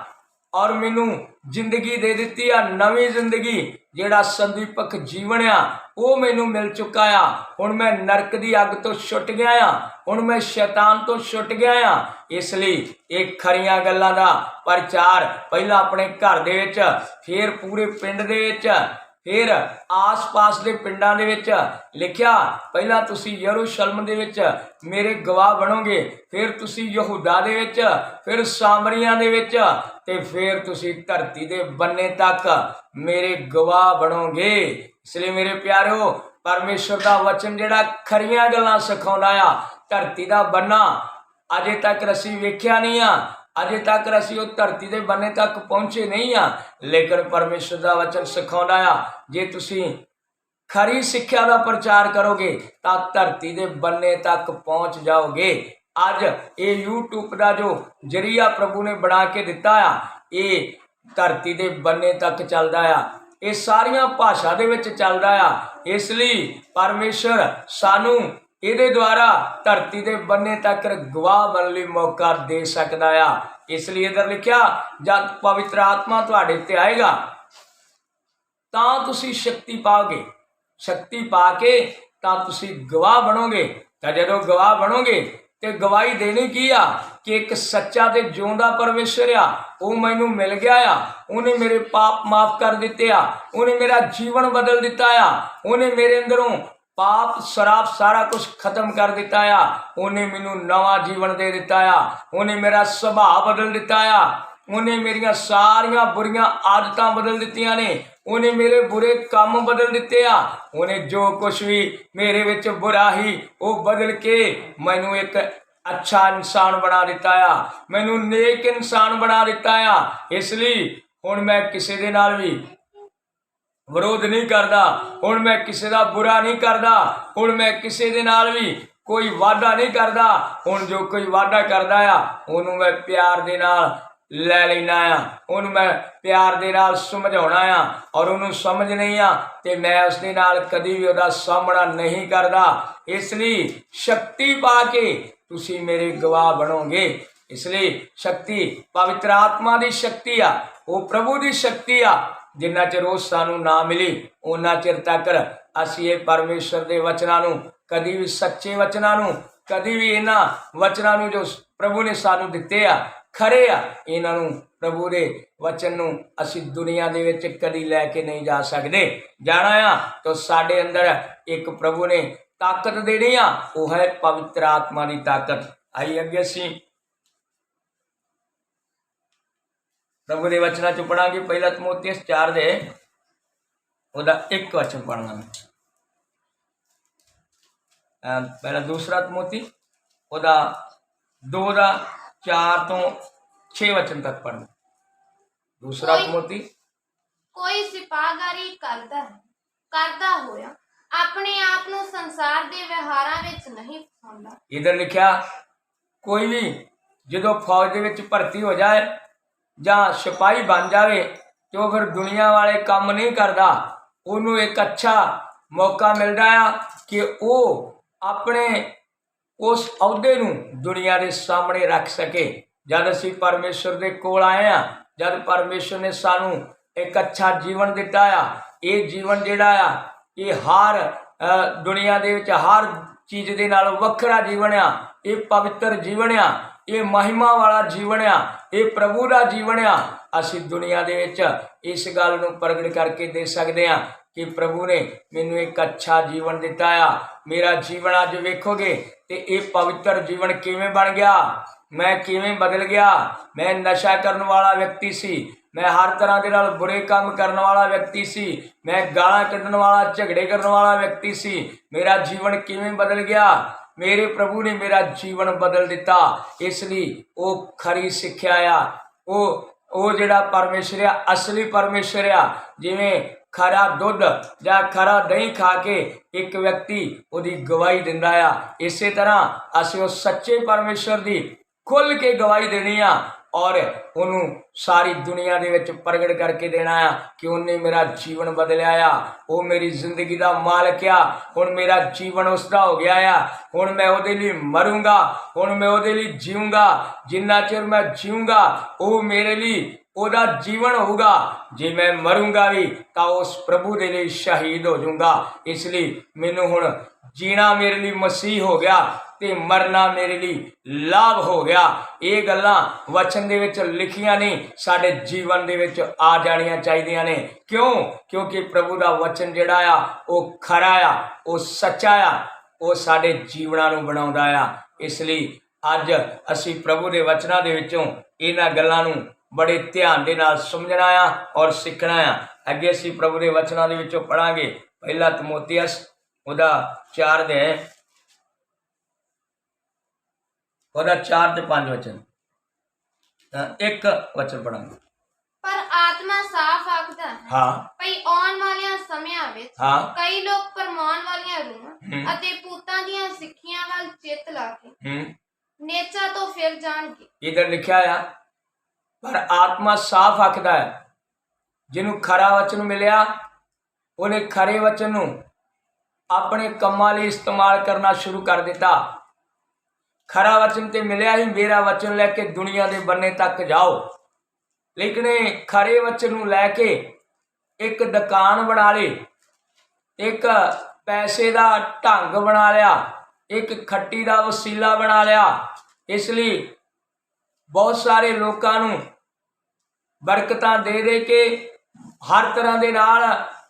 ਔਰ ਮੈਨੂੰ ਜ਼ਿੰਦਗੀ ਦੇ ਦਿੱਤੀ ਆ ਨਵੀਂ ਜ਼ਿੰਦਗੀ, ਜਿਹੜਾ ਸੰਦੀਪਕ ਜੀਵਨ ਆ, ਉਹ ਮੈਨੂੰ ਮਿਲ ਚੁੱਕਾ ਆ। ਹੁਣ ਮੈਂ ਨਰਕ ਦੀ ਅੱਗ ਤੋਂ ਛੁੱਟ ਗਿਆ ਆ, ਹੁਣ ਮੈਂ ਸ਼ੈਤਾਨ ਤੋਂ ਛੁੱਟ ਗਿਆ ਆ। ਇਸ ਲਈ ਇਹ ਖਰੀਆਂ ਗੱਲਾਂ ਦਾ ਪ੍ਰਚਾਰ ਪਹਿਲਾਂ ਆਪਣੇ ਘਰ ਦੇ ਵਿੱਚ, ਫਿਰ ਪੂਰੇ ਪਿੰਡ ਦੇ ਵਿੱਚ ਫਿਰ ਆਸ-ਪਾਸ ਦੇ ਪਿੰਡਾਂ ਦੇ ਵਿੱਚ ਲਿਖਿਆ, ਪਹਿਲਾਂ ਤੁਸੀਂ ਯਰੂਸ਼ਲਮ ਦੇ ਵਿੱਚ ਮੇਰੇ ਗਵਾਹ ਬਣੋਗੇ, ਫਿਰ ਤੁਸੀਂ ਯਹੂਦਾ ਦੇ ਵਿੱਚ, ਫਿਰ ਸਾਮਰੀਆਂ ਦੇ ਵਿੱਚ ਤੇ ਫਿਰ ਤੁਸੀਂ ਧਰਤੀ ਦੇ ਬੰਨੇ ਤੱਕ ਮੇਰੇ ਗਵਾਹ ਬਣੋਗੇ। ਇਸ ਲਈ ਮੇਰੇ ਪਿਆਰਿਓ ਪਰਮੇਸ਼ਰ ਦਾ ਵਚਨ ਜਿਹੜਾ ਖਰੀਆਂ ਗੱਲਾਂ ਸਿਖਾਉਂਦਾ ਆ, ਧਰਤੀ ਦਾ ਬੰਨਾ, ਅਜੇ ਤੱਕ ਅਸੀਂ ਵੇਖਿਆ ਨਹੀਂ ਆ ਅਜੇ ਤੱਕ ਅਸੀਂ ਉਹ ਧਰਤੀ ਦੇ ਬੰਨੇ ਤੱਕ ਪਹੁੰਚੇ ਨਹੀਂ ਆ ਲੇਕਿਨ ਪਰਮੇਸ਼ਰ ਦਾ ਵਚਨ ਸਿਖਾਉਂਦਾ ਆ, ਜੇ ਤੁਸੀਂ ਖਰੀ ਸਿੱਖਿਆ ਦਾ ਪ੍ਰਚਾਰ ਕਰੋਗੇ, ਤਾਂ ਧਰਤੀ ਦੇ ਬੰਨੇ ਤੱਕ ਪਹੁੰਚ ਜਾਓਗੇ। ਅੱਜ ਇਹ YouTube ਦਾ ਜੋ ਜਰੀਆ ਪ੍ਰਭੂ ਨੇ ਬਣਾ ਕੇ ਦਿੱਤਾ ਆ, ਇਹ ਧਰਤੀ ਦੇ ਬੰਨੇ ਤੱਕ ਚੱਲਦਾ ਆ। ਇਹ ਸਾਰੀਆਂ ਭਾਸ਼ਾ ਦੇ ਵਿੱਚ ਚੱਲਦਾ ਆ। ਇਸ ਲਈ ਪਰਮੇਸ਼ਰ ਸਾਨੂੰ ਇਹਦੇ ਦੁਆਰਾ ਧਰਤੀ ਦੇ ਬੰਨੇ ਤੱਕ ਗਵਾਹ ਬਣਨ ਲਈ ਮੌਕਾ ਦੇ ਸਕਦਾ ਆ। ਇਸ ਲਈ ਇਧਰ ਲਿਖਿਆ, ਜਦ ਪਵਿੱਤਰ ਆਤਮਾ ਤੁਹਾਡੇ ਤੇ ਆਏਗਾ, ਤਾਂ ਤੁਸੀਂ ਸ਼ਕਤੀ ਪਾਓਗੇ। ਸ਼ਕਤੀ ਪਾ ਕੇ ਤਾਂ ਤੁਸੀਂ ਗਵਾਹ ਬਣੋਗੇ। ਤਾਂ ਜਦੋਂ ਗਵਾਹ ਬਣੋਗੇ, ਤੇ ਗਵਾਹੀ ਦੇਣੀ ਕੀ ਆ? ਕਿ ਇੱਕ ਸੱਚਾ ਤੇ ਜਿਉਂਦਾ ਪਰਮੇਸ਼ਰ ਆ। ਉਹ ਮੈਨੂੰ ਮਿਲ ਗਿਆ ਆ। ਉਹਨੇ ਮੇਰੇ ਪਾਪ ਮਾਫ ਕਰ ਦਿੱਤੇ ਆ। ਉਹਨੇ ਮੇਰਾ ਜੀਵਨ ਬਦਲ ਦਿੱਤਾ ਆ। ਉਹਨੇ ਮੇਰੇ ਅੰਦਰੋਂ ਪਾਪ, ਸ਼ਰਾਬ ਸਾਰਾ ਕੁਝ ਖਤਮ ਕਰ ਦਿੱਤਾ ਆ। ਉਹਨੇ ਮੈਨੂੰ ਨਵਾਂ ਜੀਵਨ ਦੇ ਦਿੱਤਾ ਆ। ਉਹਨੇ ਮੇਰਾ ਸੁਭਾਅ ਬਦਲ ਦਿੱਤਾ ਆ। ਉਹਨੇ ਮੇਰੀਆਂ ਸਾਰੀਆਂ ਬੁਰੀਆਂ ਆਦਤਾਂ ਬਦਲ ਦਿੱਤੀਆਂ ਨੇ। ਉਹਨੇ ਮੇਰੇ ਬੁਰੇ ਕੰਮ ਬਦਲ ਦਿੱਤੇ ਆ। ਉਹਨੇ ਜੋ ਕੁਝ ਵੀ ਮੇਰੇ ਵਿੱਚ ਬੁਰਾ ਹੀ, ਉਹ ਬਦਲ ਕੇ ਮੈਨੂੰ ਇੱਕ ਅੱਛਾ ਇਨਸਾਨ ਬਣਾ ਦਿੱਤਾ ਆ। ਮੈਨੂੰ ਨੇਕ ਇਨਸਾਨ ਬਣਾ ਦਿੱਤਾ ਆ। ਇਸ ਲਈ ਹੁਣ ਮੈਂ ਕਿਸੇ ਦੇ ਨਾਲ ਵੀ ਵਿਰੋਧ ਨਹੀਂ ਕਰਦਾ। ਹੁਣ ਮੈਂ ਕਿਸੇ ਦਾ ਬੁਰਾ ਨਹੀਂ ਕਰਦਾ। ਹੁਣ ਮੈਂ ਕਿਸੇ ਦੇ ਨਾਲ ਵੀ ਕੋਈ ਵਾਅਦਾ ਨਹੀਂ ਕਰਦਾ। ਹੁਣ ਜੋ ਕੋਈ ਵਾਅਦਾ ਕਰਦਾ ਆ, ਉਹਨੂੰ ਮੈਂ ਪਿਆਰ ਦੇ ਨਾਲ ਲੈ ਲੈਣਾ ਆ। ਉਹਨੂੰ ਮੈਂ ਪਿਆਰ ਦੇ ਨਾਲ ਸਮਝਾਉਣਾ ਆ ਔਰ ਉਹਨੂੰ ਸਮਝ ਨਹੀਂ ਆ ਤੇ ਮੈਂ ਉਸ ਦੇ ਨਾਲ ਕਦੀ ਵੀ ਉਹਦਾ ਸਾਹਮਣਾ ਨਹੀਂ ਕਰਦਾ। ਇਸ ਲਈ ਸ਼ਕਤੀ ਪਾ ਕੇ ਤੁਸੀਂ ਮੇਰੇ ਗਵਾਹ ਬਣੋਗੇ। ਇਸ ਲਈ ਸ਼ਕਤੀ ਪਵਿੱਤਰ ਆਤਮਾ ਦੀ ਸ਼ਕਤੀ ਆ, ਉਹ ਪ੍ਰਭੂ ਦੀ ਸ਼ਕਤੀ ਆ ਜਿੰਨਾ ਚਿਰ ਉਹ ਸਾਨੂੰ ਨਾ ਮਿਲੀ ਉਹਨਾਂ ਚਿਰ ਤੱਕ ਅਸੀਂ ਇਹ ਪਰਮੇਸ਼ਰ ਦੇ ਵਚਨਾਂ ਨੂੰ, ਕਦੀ ਵੀ ਸੱਚੇ ਵਚਨਾਂ ਨੂੰ, ਕਦੀ ਵੀ ਇਹਨਾਂ ਵਚਨਾਂ ਨੂੰ ਜੋ ਪ੍ਰਭੂ ਨੇ ਸਾਨੂੰ ਦਿੱਤੇ ਆ, ਖਰੇ ਆ, ਇਹਨਾਂ ਨੂੰ ਪ੍ਰਭੂ ਦੇ ਵਚਨ ਨੂੰ ਅਸੀਂ ਦੁਨੀਆ ਦੇ ਵਿੱਚ ਕਦੀ ਲੈ ਕੇ ਨਹੀਂ ਜਾ ਸਕਦੇ। ਜਾਣਾ ਆ ਤਾਂ ਸਾਡੇ ਅੰਦਰ ਇੱਕ ਪ੍ਰਭੂ ਨੇ ਤਾਕਤ ਦੇਣੀ ਆ, ਉਹ ਹੈ ਪਵਿੱਤਰ ਆਤਮਾ ਦੀ ਤਾਕਤ। ਆਈ ਅੱਗੇ ਅਸੀਂ। ਪ੍ਰਭੂ ਦੇ ਵਚਨਾਂ ਚ ਪੜਾਂਗੇ ਪਹਿਲਾ ਤਮੋਥੀਅਸ 4 ਦੇ ਉਹਦਾ ਇੱਕ ਵਚਨ ਪੜਨਾ ਅਮ ਪਹਿਲਾ ਦੂਸਰਾ ਤਮੋਤੀ ਉਹਦਾ 2 ਦਾ 4 ਤੋਂ 6 ਵਚਨ ਤੱਕ ਪੜਨਾ ਦੂਸਰਾ ਤਮੋਤੀ ਕੋਈ ਸਿਪਾਹਗਾਰੀ ਕਰਦਾ ਕਰਦਾ ਹੋਇਆ ਆਪਣੇ ਆਪ ਨੂੰ ਸੰਸਾਰ ਦੇ ਵਿਹਾਰਾਂ ਵਿੱਚ ਨਹੀਂ ਫਸਾਉਂਦਾ। ਇਧਰ ਲਿਖਿਆ ਕੋਈ ਵੀ ਜਦੋਂ ਫੌਜ ਦੇ ਵਿੱਚ ਭਰਤੀ ਹੋ ਜਾਏ ਜਾਂ ਸਿਪਾਹੀ ਬਣ ਜਾਵੇ ਤੇ ਉਹ ਫਿਰ ਦੁਨੀਆ ਵਾਲੇ ਕੰਮ ਨਹੀਂ ਕਰਦਾ। ਉਹਨੂੰ ਇੱਕ ਅੱਛਾ ਮੌਕਾ ਮਿਲਦਾ ਆ ਕਿ ਉਹ ਆਪਣੇ ਉਸ ਅਹੁਦੇ ਨੂੰ ਦੁਨੀਆ ਦੇ ਸਾਹਮਣੇ ਰੱਖ ਸਕੇ। ਜਦ ਅਸੀਂ ਪਰਮੇਸ਼ਰ ਦੇ ਕੋਲ ਆਏ ਆ ਜਦ ਪਰਮੇਸ਼ਰ ਨੇ ਸਾਨੂੰ ਇੱਕ ਅੱਛਾ ਜੀਵਨ ਦਿੱਤਾ ਆ ਇਹ ਜੀਵਨ ਜਿਹੜਾ ਆ ਇਹ ਹਰ ਅ, ਦੁਨੀਆ ਦੇ ਵਿੱਚ ਹਰ ਚੀਜ਼ ਦੇ ਨਾਲ ਵੱਖਰਾ ਜੀਵਨ ਆ ਇਹ ਪਵਿੱਤਰ ਜੀਵਨ ਆ ਇਹ ਮਹਿਮਾ ਵਾਲਾ ਜੀਵਨ ਆ, ਇਹ ਪ੍ਰਭੂ ਦਾ ਜੀਵਨ ਆ। ਅਸੀਂ ਦੁਨੀਆ ਦੇ ਵਿੱਚ ਇਸ ਗੱਲ ਨੂੰ ਪ੍ਰਗਟ ਕਰਕੇ ਦੇ ਸਕਦੇ ਆ ਕਿ ਪ੍ਰਭੂ ਨੇ ਮੈਨੂੰ ਇੱਕ ਅੱਛਾ ਜੀਵਨ ਦਿੱਤਾ ਆ। ਮੇਰਾ ਜੀਵਨ ਅੱਜ ਵੇਖੋਗੇ ਤੇ ਇਹ ਪਵਿੱਤਰ ਜੀਵਨ ਕਿਵੇਂ ਬਣ ਗਿਆ? ਮੈਂ ਕਿਵੇਂ ਬਦਲ ਗਿਆ? ਮੈਂ ਨਸ਼ਾ ਕਰਨ ਵਾਲਾ ਵਿਅਕਤੀ ਸੀ। ਮੈਂ ਹਰ ਤਰ੍ਹਾਂ ਦੇ ਨਾਲ ਬੁਰੇ ਕੰਮ ਕਰਨ ਵਾਲਾ ਵਿਅਕਤੀ ਸੀ। ਮੈਂ ਗਾਲਾਂ ਕੱਢਣ ਵਾਲਾ, ਝਗੜੇ ਕਰਨ ਵਾਲਾ ਵਿਅਕਤੀ ਸੀ। ਮੇਰਾ ਜੀਵਨ ਕਿਵੇਂ ਬਦਲ ਗਿਆ? ਮੇਰੇ ਪ੍ਰਭੂ ਨੇ ਮੇਰਾ ਜੀਵਨ ਬਦਲ ਦਿੱਤਾ। ਇਸ ਲਈ ਉਹ ਖਰੀ ਸਿੱਖਿਆ ਆ। ਉਹ ਉਹ ਜਿਹੜਾ ਪਰਮੇਸ਼ਰ ਆ, ਅਸਲੀ ਪਰਮੇਸ਼ਰ ਆ। ਜਿਵੇਂ ਖਰਾ ਦੁੱਧ ਜਾਂ ਖਰਾ ਦਹੀਂ ਖਾ ਕੇ ਇੱਕ ਵਿਅਕਤੀ ਉਹਦੀ ਗਵਾਹੀ ਦਿੰਦਾ ਆ। ਇਸੇ ਤਰ੍ਹਾਂ ਅਸੀਂ ਉਹ ਸੱਚੇ ਪਰਮੇਸ਼ਰ ਦੀ ਖੁੱਲ ਕੇ ਗਵਾਹੀ ਦੇਣੀ ਆ। ਔਰ ਉਹਨੂੰ ਸਾਰੀ ਦੁਨੀਆ ਦੇ ਵਿੱਚ ਪ੍ਰਗਟ ਕਰਕੇ ਦੇਣਾ ਆ ਕਿ ਉਹਨੇ ਮੇਰਾ ਜੀਵਨ ਬਦਲਿਆ ਆ। ਉਹ ਮੇਰੀ ਜ਼ਿੰਦਗੀ ਦਾ ਮਾਲਕ ਆ। ਹੁਣ ਮੇਰਾ ਜੀਵਨ ਉਸਦਾ ਹੋ ਗਿਆ ਆ। ਹੁਣ ਮੈਂ ਉਹਦੇ ਲਈ ਮਰੂੰਗਾ। ਹੁਣ ਮੈਂ ਉਹਦੇ ਲਈ ਜੀਵਾਂਗਾ ਜਿੰਨਾ ਚਿਰ ਮੈਂ ਜੀਵਾਂਗਾ ਉਹ ਮੇਰੇ ਲਈ ਉਹਦਾ ਜੀਵਨ ਹੋਊਗਾ। ਜੇ ਮੈਂ ਮਰੂੰਗਾ ਵੀ, ਤਾਂ ਉਸ ਪ੍ਰਭੂ ਦੇ ਲਈ ਸ਼ਹੀਦ ਹੋ ਜਾਊਂਗਾ। ਇਸ ਲਈ ਮੈਨੂੰ ਹੁਣ ਜੀਣਾ ਮੇਰੇ ਲਈ ਮਸੀਹ ਹੋ ਗਿਆ। ਤੇ ਮਰਨਾ ਮੇਰੇ ਲਈ ਲਾਭ ਹੋ ਗਿਆ। ਇਹ ਗੱਲਾਂ ਵਚਨ ਦੇ ਵਿੱਚ ਲਿਖੀਆਂ ਨੇ ਸਾਡੇ ਜੀਵਨ ਦੇ ਵਿੱਚ ਆ ਜਾਣੀਆਂ ਚਾਹੀਦੀਆਂ ਨੇ। ਕਿਉਂ? ਕਿਉਂਕਿ ਪ੍ਰਭੂ ਦਾ ਵਚਨ ਜਿਹੜਾ ਆ, ਉਹ ਖਰਾ ਆ, ਉਹ ਸੱਚਾ ਆ, ਉਹ ਸਾਡੇ ਜੀਵਨਾਂ ਨੂੰ ਬਣਾਉਂਦਾ ਆ। ਇਸ ਲਈ ਅੱਜ ਅਸੀਂ ਪ੍ਰਭੂ ਦੇ ਵਚਨਾਂ ਦੇ ਵਿੱਚੋਂ ਇਹਨਾਂ ਗੱਲਾਂ ਨੂੰ ਬੜੇ ਧਿਆਨ ਦੇ ਨਾਲ ਸਮਝਣਾ ਆ ਔਰ ਸਿੱਖਣਾ ਆ। ਅੱਗੇ ਅਸੀਂ ਪ੍ਰਭੂ ਦੇ ਵਚਨਾਂ ਦੇ ਵਿੱਚੋਂ ਪੜਾਂਗੇ ਪਹਿਲਾ ਤਮੋਥੀਅਸ, ਉਹਦਾ 4 ਦੇ ਉਹਦਾ 4 ਤੇ 5 ਵਚਨ। ਤਾਂ ਇੱਕ ਵਚਨ ਪੜਾਂਗੇ ਪਰ ਆਤਮਾ ਸਾਫ਼ ਆਖਦਾ ਹੈ ਹਾਂ। ਭਈ ਆਉਣ ਵਾਲਿਆਂ ਸਮਿਆਂ ਵਿੱਚ ਹਾਂ। ਕਈ ਲੋਕ ਪਰਮਾਉਣ ਵਾਲੀਆਂ ਰੂਹਾਂ। ਅਤੇ ਪੂਤਾਂ ਦੀਆਂ ਸਿੱਖੀਆਂ ਵੱਲ ਚਿੱਤ ਲਾ ਕੇ ਹੂੰ। ਨੇਚਾ ਤੋਂ ਫਿਰ ਜਾਣਗੇ। ਇਧਰ ਲਿਖਿਆ ਆ। ਪਰ ਆਤਮਾ ਸਾਫ਼ ਆਖਦਾ ਹੈ। ਜਿਹਨੂੰ ਖਰਾ ਵਚਨ ਮਿਲਿਆ ਉਹਨੇ ਖਰੇ ਵਚਨ ਨੂੰ ਆਪਣੇ ਕੰਮਾਂ ਲਈ ਇਸਤੇਮਾਲ ਕਰਨਾ ਸ਼ੁਰੂ ਕਰ ਦਿੱਤਾ। ਖਰਾ ਵਚਨ ਤੇ ਮਿਲਿਆ ਹੀ, ਮੇਰਾ ਵਚਨ ਲੈ ਕੇ ਦੁਨੀਆ ਦੇ ਬੰਨੇ ਤੱਕ ਜਾਓ। ਲੇਕਿਨ ਇਹ ਖਰੇ ਵਚਨ ਨੂੰ ਲੈ ਕੇ ਇੱਕ ਦੁਕਾਨ ਬਣਾ ਲਈ, ਇੱਕ ਪੈਸੇ ਦਾ ਢੰਗ ਬਣਾ ਲਿਆ, ਇੱਕ ਖੱਟੀ ਦਾ ਵਸੀਲਾ ਬਣਾ ਲਿਆ। ਇਸ ਲਈ ਬਹੁਤ ਸਾਰੇ ਲੋਕਾਂ ਨੂੰ ਬਰਕਤਾਂ ਦੇ ਦੇ ਕੇ ਹਰ ਤਰ੍ਹਾਂ ਦੇ ਨਾਲ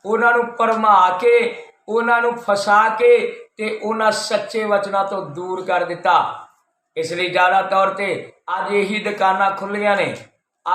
ਉਹਨਾਂ ਨੂੰ ਪਰਮਾ ਕੇ ਉਹਨਾਂ ਨੂੰ ਫਸਾ ਕੇ ਤੇ ਉਹਨਾਂ ਸੱਚੇ ਵਚਨਾਂ ਤੋਂ ਦੂਰ ਕਰ ਦਿੱਤਾ। ਇਸ ਲਈ ਜ਼ਿਆਦਾ ਤੌਰ ਤੇ ਅੱਜ ਇਹੀ ਦੁਕਾਨਾਂ ਖੁੱਲੀਆਂ ਨੇ।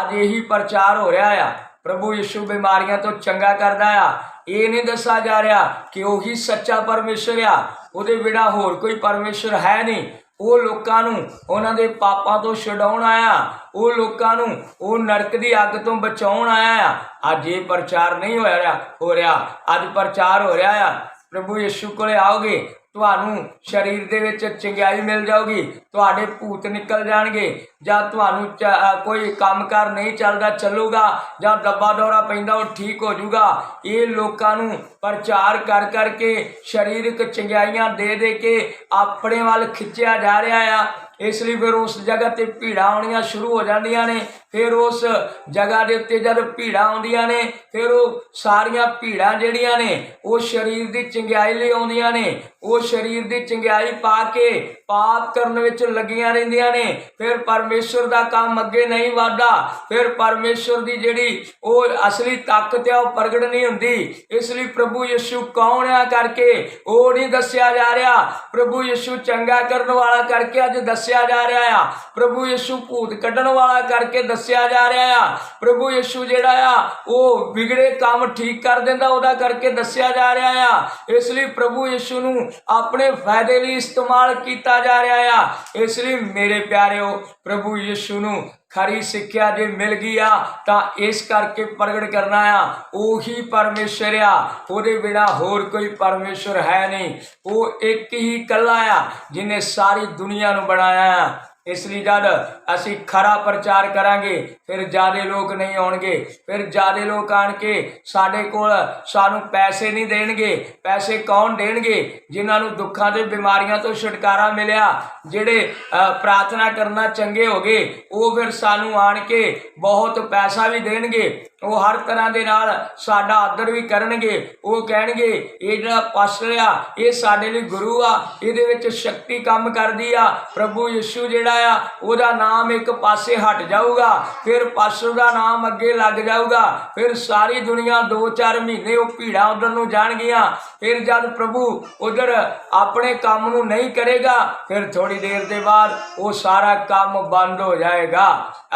ਅੱਜ ਇਹੀ ਪ੍ਰਚਾਰ ਹੋ ਰਿਹਾ ਆ। ਪ੍ਰਭੂ ਯਿਸੂ ਬਿਮਾਰੀਆਂ ਤੋਂ ਚੰਗਾ ਕਰਦਾ ਆ। ਇਹ ਨਹੀਂ ਦੱਸਿਆ ਜਾ ਰਿਹਾ ਕਿ ਉਹੀ ਸੱਚਾ ਪਰਮੇਸ਼ਰ ਆ। ਉਹਦੇ ਬਿਨਾ ਹੋਰ ਕੋਈ ਪਰਮੇਸ਼ਰ ਹੈ ਨਹੀਂ। ਉਹ ਲੋਕਾਂ ਨੂੰ, ਉਹਨਾਂ ਦੇ ਪਾਪਾਂ ਤੋਂ ਛਡਾਉਣ ਆਇਆ। ਉਹ ਲੋਕਾਂ ਨੂੰ, ਉਹ ਨਰਕ ਦੀ ਅੱਗ ਤੋਂ ਬਚਾਉਣ ਆਇਆ ਆ। ਅੱਜ ਇਹ ਪ੍ਰਚਾਰ ਨਹੀਂ ਹੋ ਰਿਹਾ ਹੋ ਰਿਹਾ। ਅੱਜ ਪ੍ਰਚਾਰ ਹੋ ਰਿਹਾ ਆ। ਪ੍ਰਭੂ ਯਿਸੂ ਕੋਲੇ ਆਓਗੇ ਤੁਹਾਨੂੰ ਸਰੀਰ ਦੇ ਵਿੱਚ ਚੰਗਿਆਈ ਮਿਲ ਜਾਊਗੀ ਤੁਹਾਡੇ ਭੂਤ ਨਿਕਲ ਜਾਣਗੇ ਜਾਂ ਤੁਹਾਨੂੰ ਚ- ਅ, ਕੋਈ ਕੰਮਕਾਰ ਨਹੀਂ ਚੱਲਦਾ ਚੱਲੂਗਾ ਜਾਂ ਦੱਬਾ ਦੌਰਾ ਪੈਂਦਾ ਉਹ ਠੀਕ ਹੋ ਜਾਊਗਾ। ਇਹ ਲੋਕਾਂ ਨੂੰ ਪ੍ਰਚਾਰ ਕਰ ਕਰਕੇ ਸਰੀਰਕ ਚੰਗਿਆਈਆਂ ਦੇ ਦੇ ਕੇ ਆਪਣੇ ਵੱਲ ਖਿੱਚਿਆ ਜਾ ਰਿਹਾ ਆ। ਇਸ ਲਈ ਫਿਰ ਉਸ ਜਗ੍ਹਾ ਤੇ ਭੀੜਾਂ ਆਉਣੀਆਂ ਸ਼ੁਰੂ ਹੋ ਜਾਂਦੀਆਂ ਨੇ। ਫਿਰ ਉਸ ਜਗ੍ਹਾ ਦੇ ਉੱਤੇ ਜਦ ਭੀੜਾਂ ਆਉਂਦੀਆਂ ਨੇ, ਫਿਰ ਉਹ ਸਾਰੀਆਂ ਭੀੜਾਂ ਜਿਹੜੀਆਂ ਨੇ, ਉਹ ਸਰੀਰ ਦੀ ਚੰਗਿਆਈ ਲਈ ਆਉਂਦੀਆਂ ਨੇ, ਉਹ ਸਰੀਰ ਦੀ ਚੰਗਿਆਈ ਪਾ ਕੇ ਪਾਪ ਕਰਨ ਵਿੱਚ ਲੱਗੀਆਂ ਰਹਿੰਦੀਆਂ ਨੇ। ਫਿਰ ਪਰਮੇਸ਼ਰ ਦਾ ਕੰਮ ਅੱਗੇ ਨਹੀਂ ਵਧਦਾ। ਫਿਰ ਪਰਮੇਸ਼ਰ ਦੀ ਜਿਹੜੀ ਉਹ ਅਸਲੀ ਤਾਕਤ ਆ, ਉਹ ਪ੍ਰਗਟ ਨਹੀਂ ਹੁੰਦੀ। ਇਸ ਲਈ ਪ੍ਰਭੂ ਯਿਸੂ ਕੌਣ ਆ ਕਰਕੇ ਉਹ ਨਹੀਂ ਦੱਸਿਆ ਜਾ ਰਿਹਾ। ਪ੍ਰਭੂ ਯਿਸੂ ਚੰਗਾ ਕਰਨ ਵਾਲਾ ਕਰਕੇ ਅੱਜ ਦੱਸਿਆ ਜਾ ਰਿਹਾ ਆ। ਪ੍ਰਭੂ ਯਿਸੂ ਭੂਤ ਕੱਢਣ ਵਾਲਾ ਕਰਕੇ ਦੱਸਿਆ ਜਾ ਰਿਹਾ ਆ। ਪ੍ਰਭੂ ਯਿਸੂ ਜਿਹੜਾ ਆ, ਉਹ ਵਿਗੜੇ ਕੰਮ ਠੀਕ ਕਰ ਦਿੰਦਾ, ਉਹਦਾ ਕਰਕੇ ਦੱਸਿਆ ਜਾ ਰਿਹਾ ਆ। ਇਸ ਲਈ ਪ੍ਰਭੂ ਯਿਸੂ ਨੂੰ ਆਪਣੇ ਫਾਇਦੇ ਲਈ ਇਸਤੇਮਾਲ ਕੀਤਾ ਜਾ ਰਿਹਾ ਆ। ਇਸ ਲਈ ਮੇਰੇ ਪਿਆਰਿਓ, ਪ੍ਰਭੂ ਯਿਸੂ ਨੂੰ ਖਰੀ ਸਿੱਖਿਆ ਜੇ ਮਿਲ ਗਈ ਆ, ਤਾਂ ਇਸ ਕਰਕੇ ਪ੍ਰਗਟ ਕਰਨਾ ਆ। ਉਹੀ ਪਰਮੇਸ਼ਰ ਆ। ਉਹਦੇ ਬਿਨਾ ਹੋਰ ਕੋਈ ਪਰਮੇਸ਼ਰ ਹੈ ਨਹੀਂ। ਉਹ ਇੱਕ ਹੀ ਇਕੱਲਾ ਆ ਜਿਨੇ ਸਾਰੀ ਦੁਨੀਆ ਨੂੰ ਬਣਾਇਆ ਆ। ਇਸ ਲਈ ਜਦ ਅਸੀਂ ਖਰਾ ਪ੍ਰਚਾਰ ਕਰਾਂਗੇ, ਫਿਰ ਜਿਆਦੇ ਲੋਕ ਨਹੀਂ ਆਉਣਗੇ। ਫਿਰ ਜਿਆਦੇ ਲੋਕ ਆਣ ਕੇ ਸਾਡੇ ਕੋਲ ਸਾਨੂੰ ਪੈਸੇ ਨਹੀਂ ਦੇਣਗੇ। ਪੈਸੇ ਕੌਣ ਦੇਣਗੇ? ਜਿਨ੍ਹਾਂ ਨੂੰ ਦੁੱਖਾਂ ਤੇ ਬਿਮਾਰੀਆਂ ਤੋਂ ਛੁਟਕਾਰਾ ਮਿਲਿਆ, ਜਿਹੜੇ ਪ੍ਰਾਰਥਨਾ ਕਰਨਾ ਚੰਗੇ ਹੋ ਗਏ, ਉਹ ਫਿਰ ਸਾਨੂੰ ਆਣ ਕੇ ਬਹੁਤ ਪੈਸਾ ਵੀ ਦੇਣਗੇ। ਉਹ ਹਰ ਤਰ੍ਹਾਂ ਦੇ ਨਾਲ ਸਾਡਾ ਆਦਰ ਵੀ ਕਰਨਗੇ, ਉਹ ਕਹਿਣਗੇ, ਇਹ ਜਿਹੜਾ ਪਾਸਟਰ ਆ, ਇਹ ਸਾਡੇ ਲਈ ਗੁਰੂ ਆ, ਇਹਦੇ ਵਿੱਚ ਸ਼ਕਤੀ ਕੰਮ ਕਰਦੀ ਆ, ਪ੍ਰਭੂ ਯਿਸੂ ਜਿਹੜਾ ਆ, ਉਹਦਾ ਨਾਮ ਇੱਕ ਪਾਸੇ ਹਟ ਜਾਊਗਾ, ਫਿਰ ਪਾਸਟਰ ਦਾ ਨਾਮ ਅੱਗੇ ਲੱਗ ਜਾਊਗਾ, ਫਿਰ ਸਾਰੀ ਦੁਨੀਆ 2-4 ਮਹੀਨੇ ਉਹ ਭੀੜਾਂ ਉਧਰ ਨੂੰ ਜਾਣਗੀਆਂ, ਫਿਰ ਜਦ ਪ੍ਰਭੂ ਉਧਰ ਆਪਣੇ ਕੰਮ ਨੂੰ ਨਹੀਂ ਕਰੇਗਾ, ਫਿਰ ਥੋੜੀ ਦੇਰ ਦੇ ਬਾਅਦ ਉਹ ਸਾਰਾ ਕੰਮ ਬੰਦ ਹੋ ਜਾਏਗਾ।